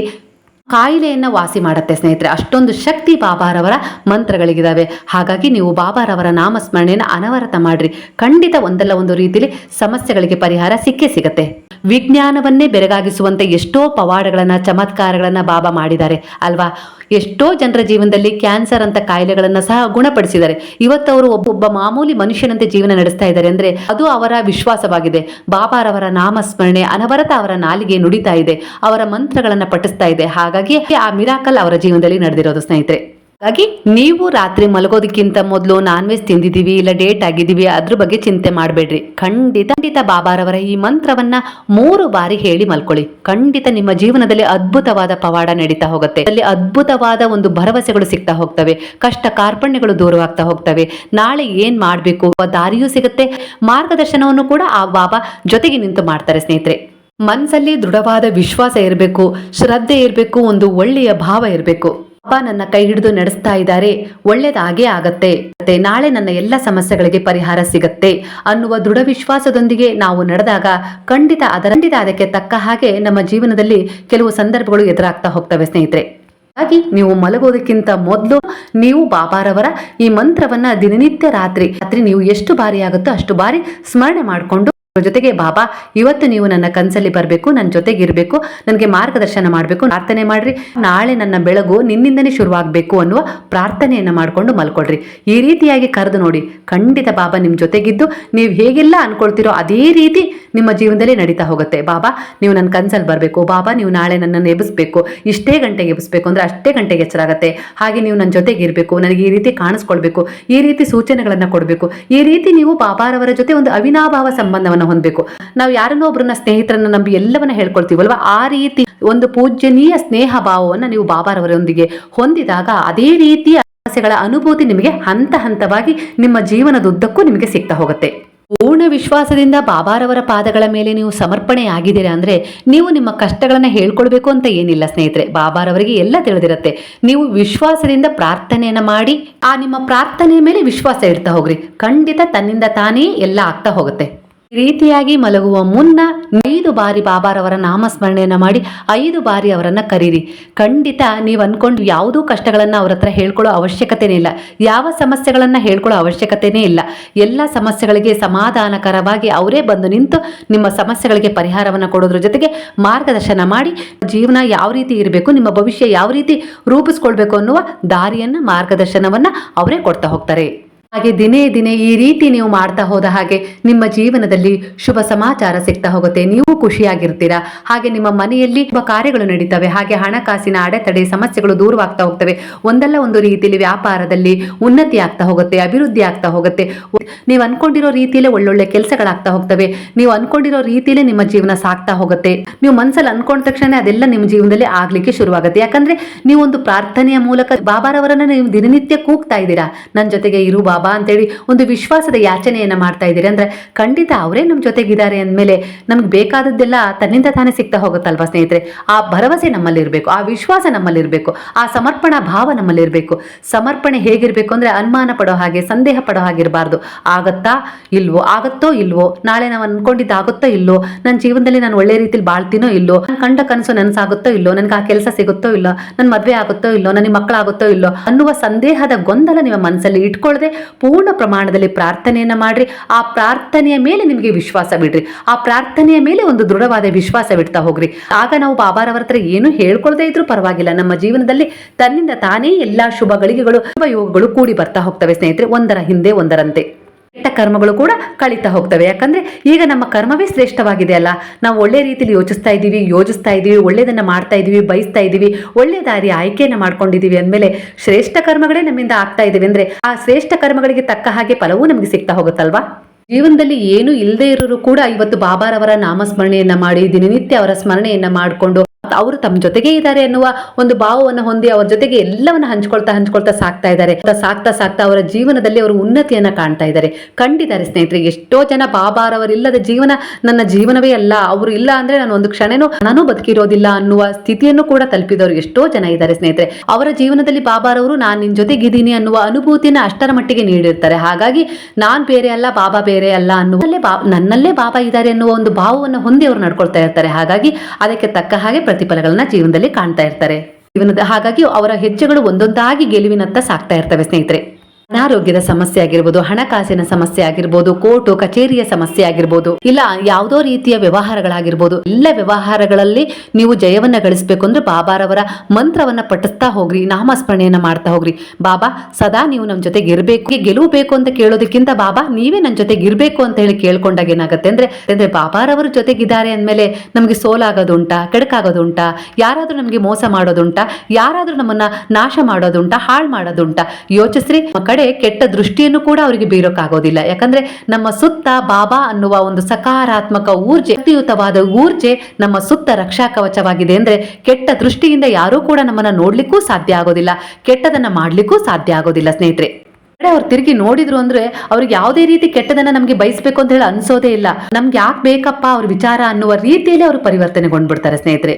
ಕಾಯಿಲೆಯನ್ನು ವಾಸಿ ಮಾಡುತ್ತೆ ಸ್ನೇಹಿತರೆ. ಅಷ್ಟೊಂದು ಶಕ್ತಿ ಬಾಬಾರವರ ಮಂತ್ರಗಳಿಗಿದಾವೆ. ಹಾಗಾಗಿ ನೀವು ಬಾಬಾರವರ ನಾಮಸ್ಮರಣೆಯನ್ನು ಅನವರತ ಮಾಡ್ರಿ. ಖಂಡಿತ ಒಂದಲ್ಲ ಒಂದು ರೀತಿಯಲ್ಲಿ ಸಮಸ್ಯೆಗಳಿಗೆ ಪರಿಹಾರ ಸಿಕ್ಕೇ ಸಿಗತ್ತೆ. ವಿಜ್ಞಾನವನ್ನೇ ಬೆರಗಾಗಿಸುವಂತೆ ಎಷ್ಟೋ ಪವಾಡಗಳನ್ನು, ಚಮತ್ಕಾರಗಳನ್ನು ಬಾಬಾ ಮಾಡಿದ್ದಾರೆ. ಅಲ್ವಾ? ಎಷ್ಟೋ ಜನರ ಜೀವನದಲ್ಲಿ ಕ್ಯಾನ್ಸರ್ ಅಂತ ಕಾಯಿಲೆಗಳನ್ನು ಸಹ ಗುಣಪಡಿಸಿದ್ದಾರೆ. ಇವತ್ತು ಅವರು ಒಬ್ಬೊಬ್ಬ ಮಾಮೂಲಿ ಮನುಷ್ಯನಂತೆ ಜೀವನ ನಡೆಸ್ತಾ ಇದ್ದಾರೆ ಅಂದರೆ ಅದು ಅವರ ವಿಶ್ವಾಸವಾಗಿದೆ. ಬಾಬಾರವರ ನಾಮಸ್ಮರಣೆ, ಅನವರತ ಅವರ ನಾಲಿಗೆ ನುಡಿತಾ ಇದೆ. ಅವರ ಮಂತ್ರಗಳನ್ನು ಪಠಿಸ್ತಾ ಇದೆ. ಹಾಗಾಗಿ ಆ ಮಿರಾಕಲ್ ಅವರ ಜೀವನದಲ್ಲಿ ನಡೆದಿರೋದು ಸ್ನೇಹಿತರೆ. ಹಾಗಾಗಿ ನೀವು ರಾತ್ರಿ ಮಲಗೋದಕ್ಕಿಂತ ಮೊದಲು ನಾನ್ ವೆಜ್ ತಿಂದಿದ್ದೀವಿ, ಇಲ್ಲ ಡೇಟ್ ಆಗಿದ್ದೀವಿ, ಅದ್ರ ಬಗ್ಗೆ ಚಿಂತೆ ಮಾಡಬೇಡ್ರಿ. ಖಂಡಿತ ಖಂಡಿತ ಬಾಬಾರವರ, ಈ ಮಂತ್ರವನ್ನ ಮೂರು ಬಾರಿ ಹೇಳಿ ಮಲ್ಕೊಳ್ಳಿ. ಖಂಡಿತ ನಿಮ್ಮ ಜೀವನದಲ್ಲಿ ಅದ್ಭುತವಾದ ಪವಾಡ ನಡೀತಾ ಹೋಗುತ್ತೆ. ಅಲ್ಲಿ ಅದ್ಭುತವಾದ ಒಂದು ಭರವಸೆಗಳು ಸಿಗ್ತಾ ಹೋಗ್ತವೆ. ಕಷ್ಟ ಕಾರ್ಪಣ್ಯಗಳು ದೂರವಾಗ್ತಾ ಹೋಗ್ತವೆ. ನಾಳೆ ಏನ್ ಮಾಡಬೇಕು? ದಾರಿಯೂ ಸಿಗುತ್ತೆ. ಮಾರ್ಗದರ್ಶನವನ್ನು ಕೂಡ ಆ ಬಾಬಾ ಜೊತೆಗೆ ನಿಂತು ಮಾಡ್ತಾರೆ ಸ್ನೇಹಿತರೆ. ಮನಸ್ಸಲ್ಲಿ ದೃಢವಾದ ವಿಶ್ವಾಸ ಇರಬೇಕು, ಶ್ರದ್ಧೆ ಇರಬೇಕು, ಒಂದು ಒಳ್ಳೆಯ ಭಾವ ಇರಬೇಕು. ಅಪ್ಪ ನನ್ನ ಕೈ ಹಿಡಿದು ನಡೆಸ್ತಾ ಇದ್ದಾರೆ. ಒಳ್ಳೇದಾಗೇ ಆಗತ್ತೆ. ಮತ್ತೆ ನಾಳೆ ನನ್ನ ಎಲ್ಲ ಸಮಸ್ಯೆಗಳಿಗೆ ಪರಿಹಾರ ಸಿಗತ್ತೆ ಅನ್ನುವ ದೃಢ ವಿಶ್ವಾಸದೊಂದಿಗೆ ನಾವು ನಡೆದಾಗ ಖಂಡಿತ ಅದರ ಅದಕ್ಕೆ ತಕ್ಕ ಹಾಗೆ ನಮ್ಮ ಜೀವನದಲ್ಲಿ ಕೆಲವು ಸಂದರ್ಭಗಳು ಎದುರಾಗ್ತಾ ಹೋಗ್ತವೆ ಸ್ನೇಹಿತರೆ. ಹಾಗಾಗಿ ನೀವು ಮಲಗೋದಕ್ಕಿಂತ ಮೊದಲು ನೀವು ಬಾಬಾರವರ ಈ ಮಂತ್ರವನ್ನ ದಿನನಿತ್ಯ ರಾತ್ರಿ ರಾತ್ರಿ ನೀವು ಎಷ್ಟು ಬಾರಿ ಆಗುತ್ತೋ ಅಷ್ಟು ಬಾರಿ ಸ್ಮರಣೆ ಮಾಡಿಕೊಂಡು ಜೊತೆಗೆ, ಬಾಬಾ, ಇವತ್ತು ನೀವು ನನ್ನ ಕನಸಲ್ಲಿ ಬರಬೇಕು ನನ್ನ ಜೊತೆಗೆ ಇರಬೇಕು ನನಗೆ ಮಾರ್ಗದರ್ಶನ ಮಾಡಬೇಕು, ಪ್ರಾರ್ಥನೆ ಮಾಡ್ರಿ. ನಾಳೆ ನನ್ನ ಬೆಳಗು ನಿನ್ನಿಂದನೇ ಶುರುವಾಗಬೇಕು ಅನ್ನುವ ಪ್ರಾರ್ಥನೆಯನ್ನ ಮಾಡಿಕೊಂಡು ಮಲ್ಕೊಳ್ರಿ. ಈ ರೀತಿಯಾಗಿ ಕರೆದು ನೋಡಿ. ಖಂಡಿತ ಬಾಬಾ ನಿಮ್ಮ ಜೊತೆಗಿದ್ದು, ನೀವು ಹೇಗೆಲ್ಲ ಅನ್ಕೊಳ್ತಿರೋ ಅದೇ ರೀತಿ ನಿಮ್ಮ ಜೀವನದಲ್ಲಿ ನಡೀತಾ ಹೋಗುತ್ತೆ. ಬಾಬಾ, ನೀವು ನನ್ನ ಕನ್ಸಲ್ಲಿ ಬರಬೇಕು. ಬಾಬಾ, ನೀವು ನಾಳೆ ನನ್ನನ್ನು ಎಬ್ಬಿಸ್ಬೇಕು ಇಷ್ಟೇ ಗಂಟೆಗೆ ಎಬ್ಬಿಸ್ಬೇಕು ಅಂದ್ರೆ ಅಷ್ಟೇ ಗಂಟೆಗೆ ಎಚ್ಚರಾಗುತ್ತೆ. ಹಾಗೆ ನೀವು ನನ್ನ ಜೊತೆಗೆ ಇರಬೇಕು ನನಗೆ ಈ ರೀತಿ ಕಾಣಿಸ್ಕೊಳ್ಬೇಕು. ಈ ರೀತಿ ಸೂಚನೆಗಳನ್ನು ಕೊಡಬೇಕು. ಈ ರೀತಿ ನೀವು ಬಾಬಾರವರ ಜೊತೆ ಒಂದು ಅವಿನಾಭಾವ ಸಂಬಂಧವನ್ನು ಹೊಂದಬೇಕು. ನಾವು ಯಾರನ್ನೋ ಒಬ್ಬರನ್ನ ಸ್ನೇಹಿತರನ್ನ ನಂಬಿ ಎಲ್ಲವನ್ನ ಹೇಳ್ಕೊಳ್ತೀವಲ್ವಾ? ಆ ರೀತಿ ಒಂದು ಪೂಜ್ಯನೀಯ ಸ್ನೇಹ ಭಾವವನ್ನು ನೀವು ಬಾಬಾರವರೊಂದಿಗೆ ಹೊಂದಿದಾಗ ಅದೇ ರೀತಿಯ ಸಮಸ್ಯೆಗಳ ಅನುಭೂತಿ ನಿಮಗೆ ಹಂತ ಹಂತವಾಗಿ ನಿಮ್ಮ ಜೀವನದುದ್ದಕ್ಕೂ ನಿಮಗೆ ಸಿಗ್ತಾ ಹೋಗುತ್ತೆ. ಪೂರ್ಣ ವಿಶ್ವಾಸದಿಂದ ಬಾಬಾರವರ ಪಾದಗಳ ಮೇಲೆ ನೀವು ಸಮರ್ಪಣೆ ಆಗಿದ್ದೀರಾ ಅಂದ್ರೆ ನೀವು ನಿಮ್ಮ ಕಷ್ಟಗಳನ್ನ ಹೇಳ್ಕೊಳ್ಬೇಕು ಅಂತ ಏನಿಲ್ಲ ಸ್ನೇಹಿತರೆ. ಬಾಬಾರವರಿಗೆ ಎಲ್ಲ ತಿಳಿದಿರುತ್ತೆ. ನೀವು ವಿಶ್ವಾಸದಿಂದ ಪ್ರಾರ್ಥನೆಯನ್ನ ಮಾಡಿ, ಆ ನಿಮ್ಮ ಪ್ರಾರ್ಥನೆಯ ಮೇಲೆ ವಿಶ್ವಾಸ ಇಡ್ತಾ ಹೋಗ್ರಿ. ಖಂಡಿತ ತನ್ನಿಂದ ತಾನೇ ಎಲ್ಲ ಆಗ್ತಾ ಹೋಗುತ್ತೆ. ರೀತಿಯಾಗಿ ಮಲಗುವ ಮುನ್ನ ಐದು ಬಾರಿ ಬಾಬಾರವರ ನಾಮಸ್ಮರಣೆಯನ್ನು ಮಾಡಿ ಐದು ಬಾರಿ ಅವರನ್ನ ಕರೀರಿ. ಖಂಡಿತ ನೀವು ಅನ್ಕೊಂಡು ಯಾವುದೂ ಕಷ್ಟಗಳನ್ನು ಅವರ ಹತ್ರ ಹೇಳ್ಕೊಳ್ಳೋ ಅವಶ್ಯಕತೆನೇ ಇಲ್ಲ. ಯಾವ ಸಮಸ್ಯೆಗಳನ್ನು ಹೇಳ್ಕೊಳ್ಳೋ ಅವಶ್ಯಕತೆನೇ ಇಲ್ಲ. ಎಲ್ಲ ಸಮಸ್ಯೆಗಳಿಗೆ ಸಮಾಧಾನಕರವಾಗಿ ಅವರೇ ಬಂದು ನಿಂತು ನಿಮ್ಮ ಸಮಸ್ಯೆಗಳಿಗೆ ಪರಿಹಾರವನ್ನು ಕೊಡೋದ್ರ ಜೊತೆಗೆ ಮಾರ್ಗದರ್ಶನ ಮಾಡಿ ಜೀವನ ಯಾವ ರೀತಿ ಇರಬೇಕು, ನಿಮ್ಮ ಭವಿಷ್ಯ ಯಾವ ರೀತಿ ರೂಪಿಸ್ಕೊಳ್ಬೇಕು ಅನ್ನುವ ದಾರಿಯನ್ನ, ಮಾರ್ಗದರ್ಶನವನ್ನ ಅವರೇ ಕೊಡ್ತಾ ಹೋಗ್ತಾರೆ. ಹಾಗೆ ದಿನೇ ದಿನೇ ಈ ರೀತಿ ನೀವು ಮಾಡ್ತಾ ಹೋದ ಹಾಗೆ ನಿಮ್ಮ ಜೀವನದಲ್ಲಿ ಶುಭ ಸಮಾಚಾರ ಸಿಗ್ತಾ ಹೋಗುತ್ತೆ. ನೀವು ಖುಷಿಯಾಗಿರ್ತೀರಾ? ಹಾಗೆ ನಿಮ್ಮ ಮನೆಯಲ್ಲಿ ಶುಭ ಕಾರ್ಯಗಳು ನಡೀತವೆ. ಹಾಗೆ ಹಣಕಾಸಿನ ಅಡೆತಡೆ, ಸಮಸ್ಯೆಗಳು ದೂರವಾಗ್ತಾ ಹೋಗ್ತವೆ. ಒಂದಲ್ಲ ಒಂದು ರೀತಿಯಲ್ಲಿ ವ್ಯಾಪಾರದಲ್ಲಿ ಉನ್ನತಿ ಆಗ್ತಾ ಹೋಗುತ್ತೆ, ಅಭಿವೃದ್ಧಿ ಆಗ್ತಾ ಹೋಗುತ್ತೆ. ನೀವು ಅನ್ಕೊಂಡಿರೋ ರೀತಿಯಲ್ಲೇ ಒಳ್ಳೊಳ್ಳೆ ಕೆಲಸಗಳಾಗ್ತಾ ಹೋಗ್ತವೆ. ನೀವು ಅನ್ಕೊಂಡಿರೋ ರೀತಿಯಲ್ಲೇ ನಿಮ್ಮ ಜೀವನ ಸಾಗ್ತಾ ಹೋಗುತ್ತೆ. ನೀವು ಮನಸ್ಸಲ್ಲಿ ಅನ್ಕೊಂಡ ತಕ್ಷಣ ಅದೆಲ್ಲ ನಿಮ್ಮ ಜೀವನದಲ್ಲಿ ಆಗ್ಲಿಕ್ಕೆ ಶುರುವಾಗುತ್ತೆ. ಯಾಕಂದ್ರೆ ನೀವು ಒಂದು ಪ್ರಾರ್ಥನೆಯ ಮೂಲಕ ಬಾಬಾರವರನ್ನ ನೀವು ದಿನನಿತ್ಯ ಕೂಗ್ತಾ ಇದ್ದೀರಾ. ನನ್ನ ಜೊತೆಗೆ ಇರು ಬಾಬಾ. ಅಂತೇಳಿ ಒಂದು ವಿಶ್ವಾಸದ ಯಾಚನೆಯನ್ನ ಮಾಡ್ತಾ ಇದ್ದೀರಿ. ಅಂದ್ರೆ ಖಂಡಿತ ಅವರೇ ನಮ್ಮ ಜೊತೆಗಿದ್ದಾರೆ ಅಂದಮೇಲೆ ನಮ್ಗೆ ಬೇಕಾದದ್ದೆಲ್ಲ ತನ್ನಿಂದ ತಾನೇ ಸಿಗ್ತಾ ಹೋಗುತ್ತಲ್ವಾ ಸ್ನೇಹಿತರೆ? ಆ ಭರವಸೆ ನಮ್ಮಲ್ಲಿರಬೇಕು, ಆ ವಿಶ್ವಾಸ ನಮ್ಮಲ್ಲಿರಬೇಕು, ಆ ಸಮರ್ಪಣಾ ಭಾವ ನಮ್ಮಲ್ಲಿರಬೇಕು. ಸಮರ್ಪಣೆ ಹೇಗಿರಬೇಕು ಅಂದ್ರೆ ಅನುಮಾನ ಪಡೋ ಹಾಗೆ, ಸಂದೇಹ ಪಡೋ ಹಾಗಿರಬಾರ್ದು. ಆಗತ್ತಾ ಇಲ್ವೋ, ಆಗತ್ತೋ ಇಲ್ವೋ, ನಾಳೆ ನಾವು ಅನ್ಕೊಂಡಿದ್ದು ಆಗುತ್ತೋ ಇಲ್ಲೋ ನನ್ನ ಜೀವನದಲ್ಲಿ ನಾನು ಒಳ್ಳೆ ರೀತಿಲಿ ಬಾಳ್ತೀನೋ ಇಲ್ಲೋ ನನ್ನ ಕಂಡ ಕನಸು ನನಸಾಗುತ್ತೋ ಇಲ್ಲೋ ನನಗೆ ಆ ಕೆಲಸ ಸಿಗುತ್ತೋ ಇಲ್ಲೋ ನನ್ನ ಮದುವೆ ಆಗುತ್ತೋ ಇಲ್ಲೋ ನನಗೆ ಮಕ್ಕಳಾಗುತ್ತೋ ಇಲ್ಲೋ ಅನ್ನುವ ಸಂದೇಹದ ಗೊಂದಲ ನಿಮ್ಮ ಮನಸ್ಸಲ್ಲಿ ಇಟ್ಕೊಳ್ಳದೆ ಪೂರ್ಣ ಪ್ರಮಾಣದಲ್ಲಿ ಪ್ರಾರ್ಥನೆಯನ್ನ ಮಾಡ್ರಿ. ಆ ಪ್ರಾರ್ಥನೆಯ ಮೇಲೆ ನಿಮಗೆ ವಿಶ್ವಾಸ ಬಿಡ್ರಿ. ಆ ಪ್ರಾರ್ಥನೆಯ ಮೇಲೆ ಒಂದು ದೃಢವಾದ ವಿಶ್ವಾಸ ಬಿಡ್ತಾ ಹೋಗ್ರಿ. ಆಗ ನಾವು ಬಾಬಾರವರ ಹತ್ರ ಏನು ಹೇಳ್ಕೊಳ್ದೇ ಇದ್ರೂ ಪರವಾಗಿಲ್ಲ. ನಮ್ಮ ಜೀವನದಲ್ಲಿ ತನ್ನಿಂದ ತಾನೇ ಎಲ್ಲಾ ಶುಭ ಗಳಿಗೆಗಳು ಯೋಗಗಳು ಕೂಡಿ ಬರ್ತಾ ಹೋಗ್ತವೆ ಸ್ನೇಹಿತರೆ. ಒಂದರ ಹಿಂದೆ ಒಂದರಂತೆ. ಕೆಟ್ಟ ಕರ್ಮಗಳು ಕೂಡ ಕಳೀತಾ ಹೋಗ್ತವೆ. ಯಾಕಂದ್ರೆ ಈಗ ನಮ್ಮ ಕರ್ಮವೇ ಶ್ರೇಷ್ಠವಾಗಿದೆ ಅಲ್ಲ. ನಾವು ಒಳ್ಳೆ ರೀತಿಯಲ್ಲಿ ಯೋಚಿಸ್ತಾ ಇದ್ದೀವಿ, ಯೋಜಿಸ್ತಾ ಇದ್ದೀವಿ, ಒಳ್ಳೇದನ್ನ ಮಾಡ್ತಾ ಇದ್ದೀವಿ, ಬಯಸ್ತಾ ಇದ್ದೀವಿ, ಒಳ್ಳೆ ದಾರಿ ಆಯ್ಕೆಯನ್ನ ಮಾಡ್ಕೊಂಡಿದ್ದೀವಿ ಅಂದಮೇಲೆ ಶ್ರೇಷ್ಠ ಕರ್ಮಗಳೇ ನಮ್ಮಿಂದ ಆಗ್ತಾ ಇದ್ದೀವಿ ಅಂದ್ರೆ ಆ ಶ್ರೇಷ್ಠ ಕರ್ಮಗಳಿಗೆ ತಕ್ಕ ಹಾಗೆ ಫಲವೂ ನಮಗೆ ಸಿಗ್ತಾ ಹೋಗುತ್ತಲ್ವಾ? ಜೀವನದಲ್ಲಿ ಏನು ಇಲ್ಲದೆ ಇರೋರು ಕೂಡ ಇವತ್ತು ಬಾಬಾರವರ ನಾಮಸ್ಮರಣೆಯನ್ನ ಮಾಡಿ ದಿನನಿತ್ಯ ಅವರ ಸ್ಮರಣೆಯನ್ನ ಮಾಡಿಕೊಂಡು ಅವರು ತಮ್ಮ ಜೊತೆಗೆ ಇದ್ದಾರೆ ಎನ್ನುವ ಒಂದು ಭಾವವನ್ನು ಹೊಂದಿ ಅವ್ರ ಜೊತೆಗೆ ಎಲ್ಲವನ್ನು ಹಂಚ್ಕೊಳ್ತಾ ಹಂಚ್ಕೊಳ್ತಾ ಸಾಕ್ತಾ ಇದ್ದಾರೆ. ಸಾಕ್ತಾ ಸಾಕ್ತಾ ಅವರ ಜೀವನದಲ್ಲಿ ಅವರು ಉನ್ನತಿಯನ್ನು ಕಾಣ್ತಾ ಇದ್ದಾರೆ. ಕಂಡಿದ್ದಾರೆ ಸ್ನೇಹಿತರೆ, ಎಷ್ಟೋ ಜನ ಬಾಬಾರವರಿಲ್ಲದ ಜೀವನ ನನ್ನ ಜೀವನವೇ ಅಲ್ಲ. ಅವರು ಇಲ್ಲ ಅಂದ್ರೆ ನಾನು ಒಂದು ಕ್ಷಣನೂ ನಾನು ಬದುಕಿರೋದಿಲ್ಲ ಅನ್ನುವ ಸ್ಥಿತಿಯನ್ನು ಕೂಡ ತಲುಪಿದವರು ಎಷ್ಟೋ ಜನ ಇದ್ದಾರೆ ಸ್ನೇಹಿತರೆ. ಅವರ ಜೀವನದಲ್ಲಿ ಬಾಬಾರವರು, ನಾನು ನಿನ್ ಜೊತೆಗಿದ್ದೀನಿ ಅನ್ನುವ ಅನುಭೂತಿಯನ್ನ ಅಷ್ಟರ ಮಟ್ಟಿಗೆ ನೀಡಿರ್ತಾರೆ. ಹಾಗಾಗಿ ನಾನ್ ಬೇರೆ ಅಲ್ಲ, ಬಾಬಾ ಬೇರೆ ಅಲ್ಲ ಅನ್ನುವಲ್ಲೇ ಬಾ ನನ್ನಲ್ಲೇ ಬಾಬಾ ಇದ್ದಾರೆ ಅನ್ನುವ ಒಂದು ಭಾವವನ್ನು ಹೊಂದಿ ಅವರು ನಡ್ಕೊಳ್ತಾ ಇರ್ತಾರೆ. ಹಾಗಾಗಿ ಅದಕ್ಕೆ ತಕ್ಕ ಹಾಗೆ ಪ್ರತಿಫಲಗಳನ್ನ ಜೀವನದಲ್ಲಿ ಕಾಣ್ತಾ ಇರ್ತಾರೆ. ಜೀವನದ ಹಾಗಾಗಿ ಅವರ ಹೆಜ್ಜೆಗಳು ಒಂದೊಂದಾಗಿ ಗೆಲುವಿನತ್ತ ಸಾಕ್ತಾ ಇರ್ತವೆ ಸ್ನೇಹಿತರೆ. ಅನಾರೋಗ್ಯದ ಸಮಸ್ಯೆ ಆಗಿರ್ಬೋದು, ಹಣಕಾಸಿನ ಸಮಸ್ಯೆ ಆಗಿರ್ಬೋದು, ಕೋರ್ಟು, ಕಚೇರಿಯ ಸಮಸ್ಯೆ ಆಗಿರ್ಬೋದು, ಇಲ್ಲ ಯಾವುದೋ ರೀತಿಯ ವ್ಯವಹಾರಗಳಾಗಿರ್ಬೋದು, ಎಲ್ಲ ವ್ಯವಹಾರಗಳಲ್ಲಿ ನೀವು ಜಯವನ್ನ ಗಳಿಸಬೇಕು ಅಂದ್ರೆ ಬಾಬಾರವರ ಮಂತ್ರವನ್ನ ಪಠಿಸ್ತಾ ಹೋಗ್ರಿ, ನಾಮಸ್ಮರಣೆಯನ್ನ ಮಾಡ್ತಾ ಹೋಗ್ರಿ. ಬಾಬಾ, ಸದಾ ನೀವು ನಮ್ಮ ಜೊತೆಗೆ ಇರಬೇಕು. ಗೆಲುವು ಬೇಕು ಅಂತ ಕೇಳೋದಕ್ಕಿಂತ ಬಾಬಾ, ನೀವೇ ನನ್ನ ಜೊತೆಗೆ ಇರಬೇಕು ಅಂತ ಹೇಳಿ ಕೇಳ್ಕೊಂಡಾಗ ಏನಾಗುತ್ತೆ ಅಂದ್ರೆ ಅಂದ್ರೆ ಬಾಬಾರವರು ಜೊತೆಗಿದ್ದಾರೆ ಅಂದಮೇಲೆ ನಮಗೆ ಸೋಲಾಗೋದುಂಟಾ, ಕೆಡಕಾಗೋದುಂಟ, ಯಾರಾದರೂ ನಮಗೆ ಮೋಸ ಮಾಡೋದುಂಟಾ, ಯಾರಾದರೂ ನಮ್ಮನ್ನ ನಾಶ ಮಾಡೋದುಂಟಾ, ಹಾಳು ಮಾಡೋದುಂಟಾ, ಯೋಚಿಸ್ರಿ ನಮ್ಮ ಕಡೆ ಕೆಟ್ಟ ದೃಷ್ಟಿಯನ್ನು ಕೂಡ ಅವರಿಗೆ ಬೀರೋಕ್ಕಾಗೋದಿಲ್ಲ ಯಾಕಂದ್ರೆ ನಮ್ಮ ಸುತ್ತ ಬಾಬಾ ಅನ್ನುವ ಒಂದು ಸಕಾರಾತ್ಮಕ ಊರ್ಜೆ ಶಕ್ತಿಯುತವಾದ ಊರ್ಜೆ ನಮ್ಮ ಸುತ್ತ ರಕ್ಷಾ ಕವಚವಾಗಿದೆ ಅಂದ್ರೆ ಕೆಟ್ಟ ದೃಷ್ಟಿಯಿಂದ ಯಾರೂ ಕೂಡ ನಮ್ಮನ್ನ ನೋಡ್ಲಿಕ್ಕೂ ಸಾಧ್ಯ ಆಗೋದಿಲ್ಲ. ಕೆಟ್ಟದನ್ನ ಮಾಡ್ಲಿಕ್ಕೂ ಸಾಧ್ಯ ಆಗೋದಿಲ್ಲ ಸ್ನೇಹಿತರೆ. ಅವ್ರು ತಿರುಗಿ ನೋಡಿದ್ರು ಅಂದ್ರೆ ಅವ್ರಿಗೆ ಯಾವುದೇ ರೀತಿ ಕೆಟ್ಟದನ್ನ ನಮ್ಗೆ ಬಯಸ್ಬೇಕು ಅಂತ ಹೇಳಿ ಅನ್ಸೋದೇ ಇಲ್ಲ. ನಮ್ಗೆ ಯಾಕೆ ಬೇಕಪ್ಪ ಅವ್ರ ವಿಚಾರ ಅನ್ನುವ ರೀತಿಯಲ್ಲಿ ಅವರು ಪರಿವರ್ತನೆಗೊಂಡ್ಬಿಡ್ತಾರೆ ಸ್ನೇಹಿತರೆ.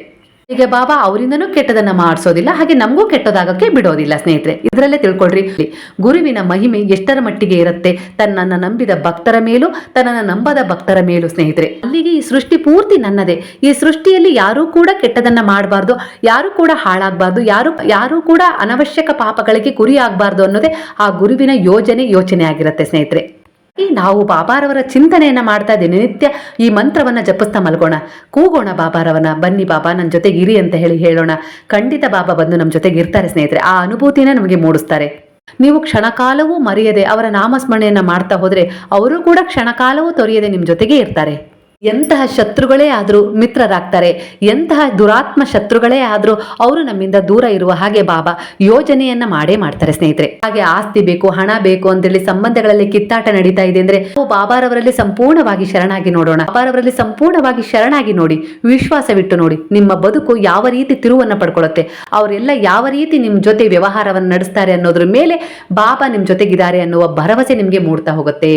ಈಗ ಬಾಬಾ ಅವರಿಂದನೂ ಕೆಟ್ಟದನ್ನ ಮಾಡಿಸೋದಿಲ್ಲ, ಹಾಗೆ ನಮಗೂ ಕೆಟ್ಟದಾಗಕ್ಕೆ ಬಿಡೋದಿಲ್ಲ ಸ್ನೇಹಿತರೆ. ಇದರಲ್ಲೇ ತಿಳ್ಕೊಳ್ರಿ. ಗುರುವಿನ ಮಹಿಮೆ ಎಷ್ಟರ ಮಟ್ಟಿಗೆ ಇರುತ್ತೆ? ತನ್ನನ್ನ ನಂಬಿದ ಭಕ್ತರ ಮೇಲೂ, ತನ್ನನ್ನು ನಂಬದ ಭಕ್ತರ ಮೇಲೂ ಸ್ನೇಹಿತರೆ? ಅಲ್ಲಿಗೆ ಈ ಸೃಷ್ಟಿ ಪೂರ್ತಿ ನನ್ನದೇ. ಈ ಸೃಷ್ಟಿಯಲ್ಲಿ ಯಾರೂ ಕೂಡ ಕೆಟ್ಟದನ್ನ ಮಾಡಬಾರ್ದು, ಯಾರು ಕೂಡ ಹಾಳಾಗಬಾರ್ದು, ಯಾರು ಯಾರು ಕೂಡ ಅನವಶ್ಯಕ ಪಾಪಗಳಿಗೆ ಗುರಿ ಆಗಬಾರ್ದು ಅನ್ನೋದೇ ಆ ಗುರುವಿನ ಯೋಜನೆ ಯೋಚನೆ ಆಗಿರುತ್ತೆ ಸ್ನೇಹಿತರೆ. ಈ ನಾವು ಬಾಬಾರವರ ಚಿಂತನೆಯನ್ನ ಮಾಡ್ತಾ ನಿತ್ಯ ಈ ಮಂತ್ರವನ್ನ ಜಪಿಸ್ತಾ ಮಲ್ಗೋಣ. ಕೂಗೋಣ ಬಾಬಾರವನ ಬನ್ನಿ ಬಾಬಾ ನನ್ನ ಜೊತೆಗೆ ಇರಿ ಅಂತ ಹೇಳಿ ಹೇಳೋಣ. ಖಂಡಿತ ಬಾಬಾ ಬಂದು ನಮ್ಮ ಜೊತೆಗೆ ಇರ್ತಾರೆ ಸ್ನೇಹಿತರೆ. ಆ ಅನುಭೂತಿನ ನಮಗೆ ಮೂಡಿಸ್ತಾರೆ. ನೀವು ಕ್ಷಣಕಾಲವೂ ಮರೆಯದೆ ಅವರ ನಾಮಸ್ಮರಣೆಯನ್ನ ಮಾಡ್ತಾ ಹೋದ್ರೆ, ಅವರು ಕೂಡ ಕ್ಷಣಕಾಲವೂ ತೊರೆಯದೆ ನಿಮ್ಮ ಜೊತೆಗೆ ಇರ್ತಾರೆ. ಎಂತಹ ಶತ್ರುಗಳೇ ಆದರೂ ಮಿತ್ರರಾಗ್ತಾರೆ, ಎಂತಹ ದುರಾತ್ಮ ಶತ್ರುಗಳೇ ಆದರೂ ಅವರು ನಮ್ಮಿಂದ ದೂರ ಇರುವ ಹಾಗೆ ಬಾಬಾ ಯೋಜನೆಯನ್ನ ಮಾಡೇ ಮಾಡ್ತಾರೆ ಸ್ನೇಹಿತರೆ. ಹಾಗೆ ಆಸ್ತಿ ಬೇಕು, ಹಣ ಬೇಕು ಅಂತೇಳಿ ಸಂಬಂಧಗಳಲ್ಲಿ ಕಿತ್ತಾಟ ನಡೀತಾ ಇದೆ ಅಂದ್ರೆ ಬಾಬಾರವರಲ್ಲಿ ಸಂಪೂರ್ಣವಾಗಿ ಶರಣಾಗಿ ನೋಡೋಣ. ಬಾಬಾರವರಲ್ಲಿ ಸಂಪೂರ್ಣವಾಗಿ ಶರಣಾಗಿ ನೋಡಿ ವಿಶ್ವಾಸವಿಟ್ಟು ನೋಡಿ, ನಿಮ್ಮ ಬದುಕು ಯಾವ ರೀತಿ ತಿರುವನ್ನ ಪಡ್ಕೊಳ್ಳುತ್ತೆ, ಅವರೆಲ್ಲ ಯಾವ ರೀತಿ ನಿಮ್ಮ ಜೊತೆ ವ್ಯವಹಾರವನ್ನು ನಡೆಸ್ತಾರೆ ಅನ್ನೋದ್ರ ಮೇಲೆ ಬಾಬಾ ನಿಮ್ಮ ಜೊತೆಗಿದ್ದಾರೆ ಅನ್ನುವ ಭರವಸೆ ನಿಮಗೆ ಮೂಡ್ತಾ ಹೋಗುತ್ತೆ.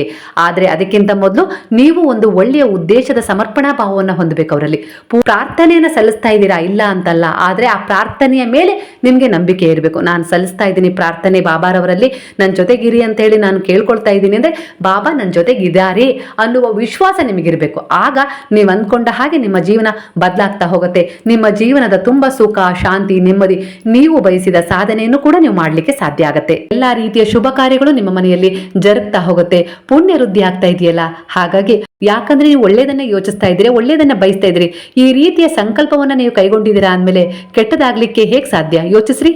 ಆದ್ರೆ ಅದಕ್ಕಿಂತ ಮೊದಲು ನೀವು ಒಂದು ಒಳ್ಳೆಯ ಉದ್ದೇಶದ ಸಮರ್ಪಣಾ ಭಾವವನ್ನು ಹೊಂದಬೇಕು ಅವರಲ್ಲಿ. ಪ್ರಾರ್ಥನೆಯನ್ನು ಸಲ್ಲಿಸ್ತಾ ಇದ್ದೀರಾ? ಇಲ್ಲ ಅಂತಲ್ಲ. ಆದರೆ ಆ ಪ್ರಾರ್ಥನೆಯ ಮೇಲೆ ನಿಮಗೆ ನಂಬಿಕೆ ಇರಬೇಕು. ನಾನು ಸಲ್ಲಿಸ್ತಾ ಇದ್ದೀನಿ ಪ್ರಾರ್ಥನೆ ಬಾಬಾರವರಲ್ಲಿ. ನನ್ನ ಜೊತೆಗಿರಿ ಅಂತ ಹೇಳಿ ನಾನು ಕೇಳ್ಕೊಳ್ತಾ ಇದ್ದೀನಿ ಅಂದ್ರೆ, ಬಾಬಾ ನನ್ನ ಜೊತೆಗಿದ್ದಾರೆ ಅನ್ನುವ ವಿಶ್ವಾಸ ನಿಮಗಿರಬೇಕು. ಆಗ ನೀವು ಅಂದ್ಕೊಂಡ ಹಾಗೆ ನಿಮ್ಮ ಜೀವನ ಬದಲಾಗ್ತಾ ಹೋಗುತ್ತೆ. ನಿಮ್ಮ ಜೀವನದ ತುಂಬ ಸುಖ, ಶಾಂತಿ, ನೆಮ್ಮದಿ ನೀವು ಬಯಸಿದ ಸಾಧನೆಯನ್ನು ಕೂಡ ನೀವು ಮಾಡಲಿಕ್ಕೆ ಸಾಧ್ಯ ಆಗುತ್ತೆ. ಎಲ್ಲಾ ರೀತಿಯ ಶುಭ ಕಾರ್ಯಗಳು ನಿಮ್ಮ ಮನೆಯಲ್ಲಿ ಜರುಗ್ತಾ ಹೋಗುತ್ತೆ. ಪುಣ್ಯ ವೃದ್ಧಿ ಆಗ್ತಾ ಇದೆಯಲ್ಲ? ಹಾಗಾಗಿ ಯಾಕಂದ್ರೆ ನೀವು ಒಳ್ಳೇದನ್ನ ಯೋಚಿಸ್ತಾ ಇದ್ದೀರಿ, ಒಳ್ಳೇದನ್ನ ಬಯಸ್ತಾ ಇದ್ದೀರಿ. ಈ ರೀತಿಯ ಸಂಕಲ್ಪವನ್ನ ನೀವು ಕೈಗೊಂಡಿದ್ದೀರಾ ಅಂದಮೇಲೆ ಕೆಟ್ಟದಾಗ್ಲಿಕ್ಕೆ ಹೇಗೆ ಸಾಧ್ಯ? ಯೋಚಿಸ್ರಿ.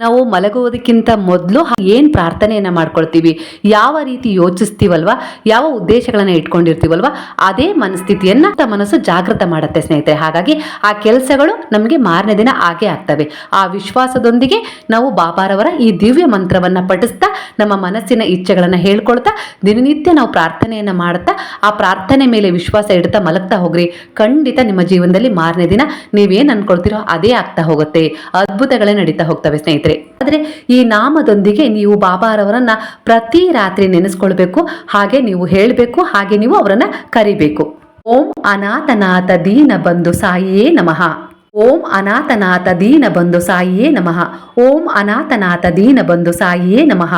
ನಾವು ಮಲಗುವುದಕ್ಕಿಂತ ಮೊದಲು ಏನ್ ಪ್ರಾರ್ಥನೆಯನ್ನ ಮಾಡ್ಕೊಳ್ತೀವಿ? ಯಾವ ರೀತಿ ಯೋಚಿಸ್ತೀವಲ್ವಾ? ಯಾವ ಉದ್ದೇಶಗಳನ್ನ ಇಟ್ಕೊಂಡಿರ್ತೀವಲ್ವಾ? ಅದೇ ಮನಸ್ಥಿತಿಯನ್ನ ಮನಸ್ಸು ಜಾಗೃತ ಮಾಡುತ್ತೆ ಸ್ನೇಹಿತರೆ. ಹಾಗಾಗಿ ಆ ಕೆಲಸಗಳು ನಮಗೆ ಮಾರನೇ ದಿನ ಆಗೇ ಆಗ್ತವೆ. ಆ ವಿಶ್ವಾಸದೊಂದಿಗೆ ನಾವು ಬಾಬಾರವರ ಈ ದಿವ್ಯ ಮಂತ್ರವನ್ನ ಪಠಿಸ್ತಾ, ನಮ್ಮ ಮನಸ್ಸಿನ ಇಚ್ಛೆಗಳನ್ನ ಹೇಳ್ಕೊಳ್ತಾ, ದಿನನಿತ್ಯ ನಾವು ಪ್ರಾರ್ಥನೆಯನ್ನ ಮಾಡ್ತಾ, ಆ ಪ್ರಾರ್ಥನೆ ಮೇಲೆ ವಿಶ್ವಾಸ ಇಡ್ತಾ ಮಲಗ್ತಾ ಹೋಗ್ರಿ. ಖಂಡಿತ ನಿಮ್ಮ ಜೀವನದಲ್ಲಿ ಮಾರನೇ ದಿನ ನೀವೇನು ಅನ್ಕೊಳ್ತೀರೋ ಅದೇ ಆಗ್ತಾ ಹೋಗುತ್ತೆ. ಅದ್ಭುತಗಳೇ ನಡೀತಾ ಹೋಗ್ತವೆ ಸ್ನೇಹಿತರೆ. ಆದ್ರೆ ಈ ನಾಮದೊಂದಿಗೆ ನೀವು ಬಾಬಾರವರನ್ನ ಪ್ರತಿ ರಾತ್ರಿ ನೆನೆಸ್ಕೊಳ್ಬೇಕು, ಹಾಗೆ ನೀವು ಹೇಳಬೇಕು, ಹಾಗೆ ನೀವು ಅವರನ್ನ ಕರಿಬೇಕು. ಓಂ ಅನಾಥನಾಥ ದೀನ ಬಂಧು ಸಾಯಿಯೇ ನಮಃ. ಓಂ ಅನಾಥನಾಥ ದೀನ ಬಂಧು ಸಾಯಿಯೇ ನಮಃ. ಓಂ ಅನಾಥನಾಥ ದೀನ ಬಂಧು ಸಾಯಿಯೇ ನಮಃ.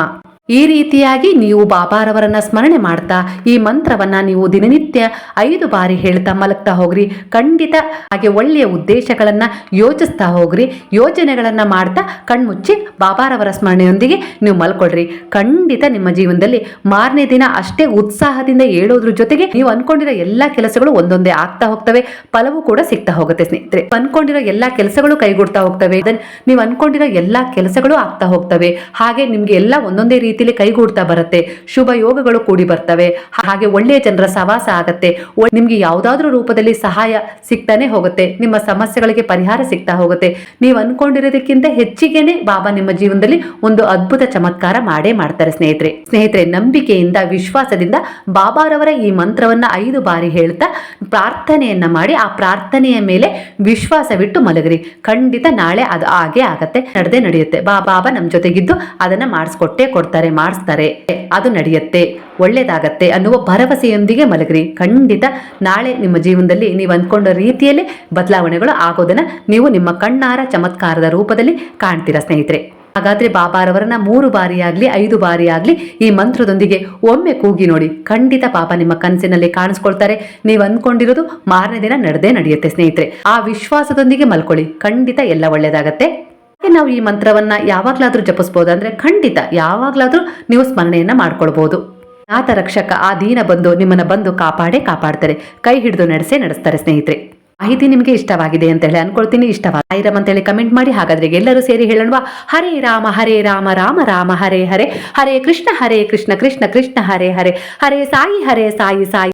ಈ ರೀತಿಯಾಗಿ ನೀವು ಬಾಬಾರವರನ್ನ ಸ್ಮರಣೆ ಮಾಡ್ತಾ ಈ ಮಂತ್ರವನ್ನ ನೀವು ದಿನನಿತ್ಯ ಐದು ಬಾರಿ ಹೇಳ್ತಾ ಮಲಗ್ತಾ ಹೋಗ್ರಿ. ಖಂಡಿತ ಹಾಗೆ ಒಳ್ಳೆಯ ಉದ್ದೇಶಗಳನ್ನ ಯೋಚಿಸ್ತಾ ಹೋಗ್ರಿ. ಯೋಜನೆಗಳನ್ನ ಮಾಡ್ತಾ ಕಣ್ಮುಚ್ಚಿ ಬಾಬಾರವರ ಸ್ಮರಣೆಯೊಂದಿಗೆ ನೀವು ಮಲ್ಕೊಳ್ರಿ. ಖಂಡಿತ ನಿಮ್ಮ ಜೀವನದಲ್ಲಿ ಮಾರನೇ ದಿನ ಅಷ್ಟೇ ಉತ್ಸಾಹದಿಂದ ಹೇಳೋದ್ರ ಜೊತೆಗೆ ನೀವು ಅನ್ಕೊಂಡಿರೋ ಎಲ್ಲಾ ಕೆಲಸಗಳು ಒಂದೊಂದೇ ಆಗ್ತಾ ಹೋಗ್ತವೆ. ಫಲವೂ ಕೂಡ ಸಿಗ್ತಾ ಹೋಗುತ್ತೆ ಸ್ನೇಹಿತರೆ. ಅನ್ಕೊಂಡಿರೋ ಎಲ್ಲಾ ಕೆಲಸಗಳು ಕೈಗೂಡ್ತಾ ಹೋಗ್ತವೆ. ನೀವು ಅನ್ಕೊಂಡಿರೋ ಎಲ್ಲಾ ಕೆಲಸಗಳು ಆಗ್ತಾ ಹೋಗ್ತವೆ. ಹಾಗೆ ನಿಮ್ಗೆ ಎಲ್ಲ ಒಂದೊಂದೇ ರೀತಿಯಲ್ಲಿ ಕೈಗೂಡ್ತಾ ಬರುತ್ತೆ. ಶುಭ ಯೋಗಗಳು ಕೂಡಿ ಬರ್ತವೆ. ಹಾಗೆ ಒಳ್ಳೆಯ ಜನರ ಸವಾಸ ಆಗತ್ತೆ. ನಿಮ್ಗೆ ಯಾವ್ದಾದ್ರೂ ರೂಪದಲ್ಲಿ ಸಹಾಯ ಸಿಗ್ತಾನೆ ಹೋಗುತ್ತೆ. ನಿಮ್ಮ ಸಮಸ್ಯೆಗಳಿಗೆ ಪರಿಹಾರ ಸಿಗ್ತಾ ಹೋಗುತ್ತೆ. ನೀವು ಅನ್ಕೊಂಡಿರೋದಕ್ಕಿಂತ ಹೆಚ್ಚಿಗೆನೆ ಬಾಬಾ ನಿಮ್ಮ ಜೀವನದಲ್ಲಿ ಒಂದು ಅದ್ಭುತ ಚಮತ್ಕಾರ ಮಾಡೇ ಮಾಡ್ತಾರೆ ಸ್ನೇಹಿತರೆ. ಸ್ನೇಹಿತರೆ, ನಂಬಿಕೆಯಿಂದ, ವಿಶ್ವಾಸದಿಂದ ಬಾಬಾರವರ ಈ ಮಂತ್ರವನ್ನ ಐದು ಬಾರಿ ಹೇಳ್ತಾ ಪ್ರಾರ್ಥನೆಯನ್ನ ಮಾಡಿ ಆ ಪ್ರಾರ್ಥನೆಯ ಮೇಲೆ ವಿಶ್ವಾಸವಿಟ್ಟು ಮಲಗ್ರಿ. ಖಂಡಿತ ನಾಳೆ ಅದು ಹಾಗೆ ಆಗತ್ತೆ. ನಡೆದೇ ನಡೆಯುತ್ತೆ. ಬಾ, ಬಾಬಾ ನಮ್ ಜೊತೆಗಿದ್ದು ಅದನ್ನ ಮಾಡಿಸ್ಕೊಟ್ಟೆ ಕೊಡ್ತಾರೆ. ಮಾಡಿಸ್ತಾರೆ. ಅದು ನಡೆಯುತ್ತೆ. ಒಳ್ಳೇದಾಗತ್ತೆ ಅನ್ನುವ ಭರವಸೆಯೊಂದಿಗೆ ಮಲಗ್ರಿ. ಖಂಡಿತ ನಾಳೆ ನಿಮ್ಮ ಜೀವನದಲ್ಲಿ ನೀವು ಅಂದ್ಕೊಂಡ ರೀತಿಯಲ್ಲಿ ಬದಲಾವಣೆಗಳು ಆಗೋದನ್ನ ನೀವು ನಿಮ್ಮ ಕಣ್ಣಾರ ಚಮತ್ಕಾರದ ರೂಪದಲ್ಲಿ ಕಾಣ್ತೀರಾ ಸ್ನೇಹಿತರೆ. ಹಾಗಾದ್ರೆ ಬಾಬಾರವರನ್ನ ಮೂರು ಬಾರಿ ಆಗ್ಲಿ ಐದು ಬಾರಿ ಆಗ್ಲಿ ಈ ಮಂತ್ರದೊಂದಿಗೆ ಒಮ್ಮೆ ಕೂಗಿ ನೋಡಿ. ಖಂಡಿತ ಪಾಪ ನಿಮ್ಮ ಕನಸಿನಲ್ಲಿ ಕಾಣಿಸ್ಕೊಳ್ತಾರೆ. ನೀವು ಅಂದ್ಕೊಂಡಿರೋದು ಮಾರನೇ ದಿನ ನಡೆದೇ ನಡೆಯುತ್ತೆ ಸ್ನೇಹಿತರೆ. ಆ ವಿಶ್ವಾಸದೊಂದಿಗೆ ಮಲ್ಕೊಳ್ಳಿ. ಖಂಡಿತ ಎಲ್ಲ ಒಳ್ಳೇದಾಗತ್ತೆ. ನಾವು ಈ ಮಂತ್ರವನ್ನ ಯಾವಾಗ್ಲಾದ್ರೂ ಜಪಿಸ್ಬೋದು. ಅಂದ್ರೆ ಖಂಡಿತ ಯಾವಾಗ್ಲಾದ್ರೂ ನೀವು ಸ್ಮರಣೆಯನ್ನ ಮಾಡ್ಕೊಳ್ಬಹುದು ನಾಥ ರಕ್ಷಕ ಆ ದೀನ ಬಂದು ನಿಮ್ಮನ್ನ ಬಂದು ಕಾಪಾಡೇ ಕಾಪಾಡ್ತಾರೆ. ಕೈ ಹಿಡಿದು ನಡೆಸೇ ನಡೆಸ್ತಾರೆ ಸ್ನೇಹಿತರೆ. ಮಾಹಿತಿ ನಿಮಗೆ ಇಷ್ಟವಾಗಿದೆ ಅಂತ ಹೇಳಿ ಅನ್ಕೊಳ್ತೀನಿ. ಇಷ್ಟವಾದ ಅಂತ ಹೇಳಿ ಕಮೆಂಟ್ ಮಾಡಿ. ಹಾಗಾದ್ರೆ ಎಲ್ಲರೂ ಸೇರಿ ಹೇಳೋಣ ಹರೇ ರಾಮ ಹರೇ ರಾಮ ರಾಮ ರಾಮ, ಹರೇ ಹರೇ. ಹರೇ ಕೃಷ್ಣ ಹರೇ ಕೃಷ್ಣ ಕೃಷ್ಣ ಕೃಷ್ಣ, ಹರೇ ಹರೇ. ಹರೇ ಸಾಯಿ ಹರೇ ಸಾಯಿ ಸಾಯಿ.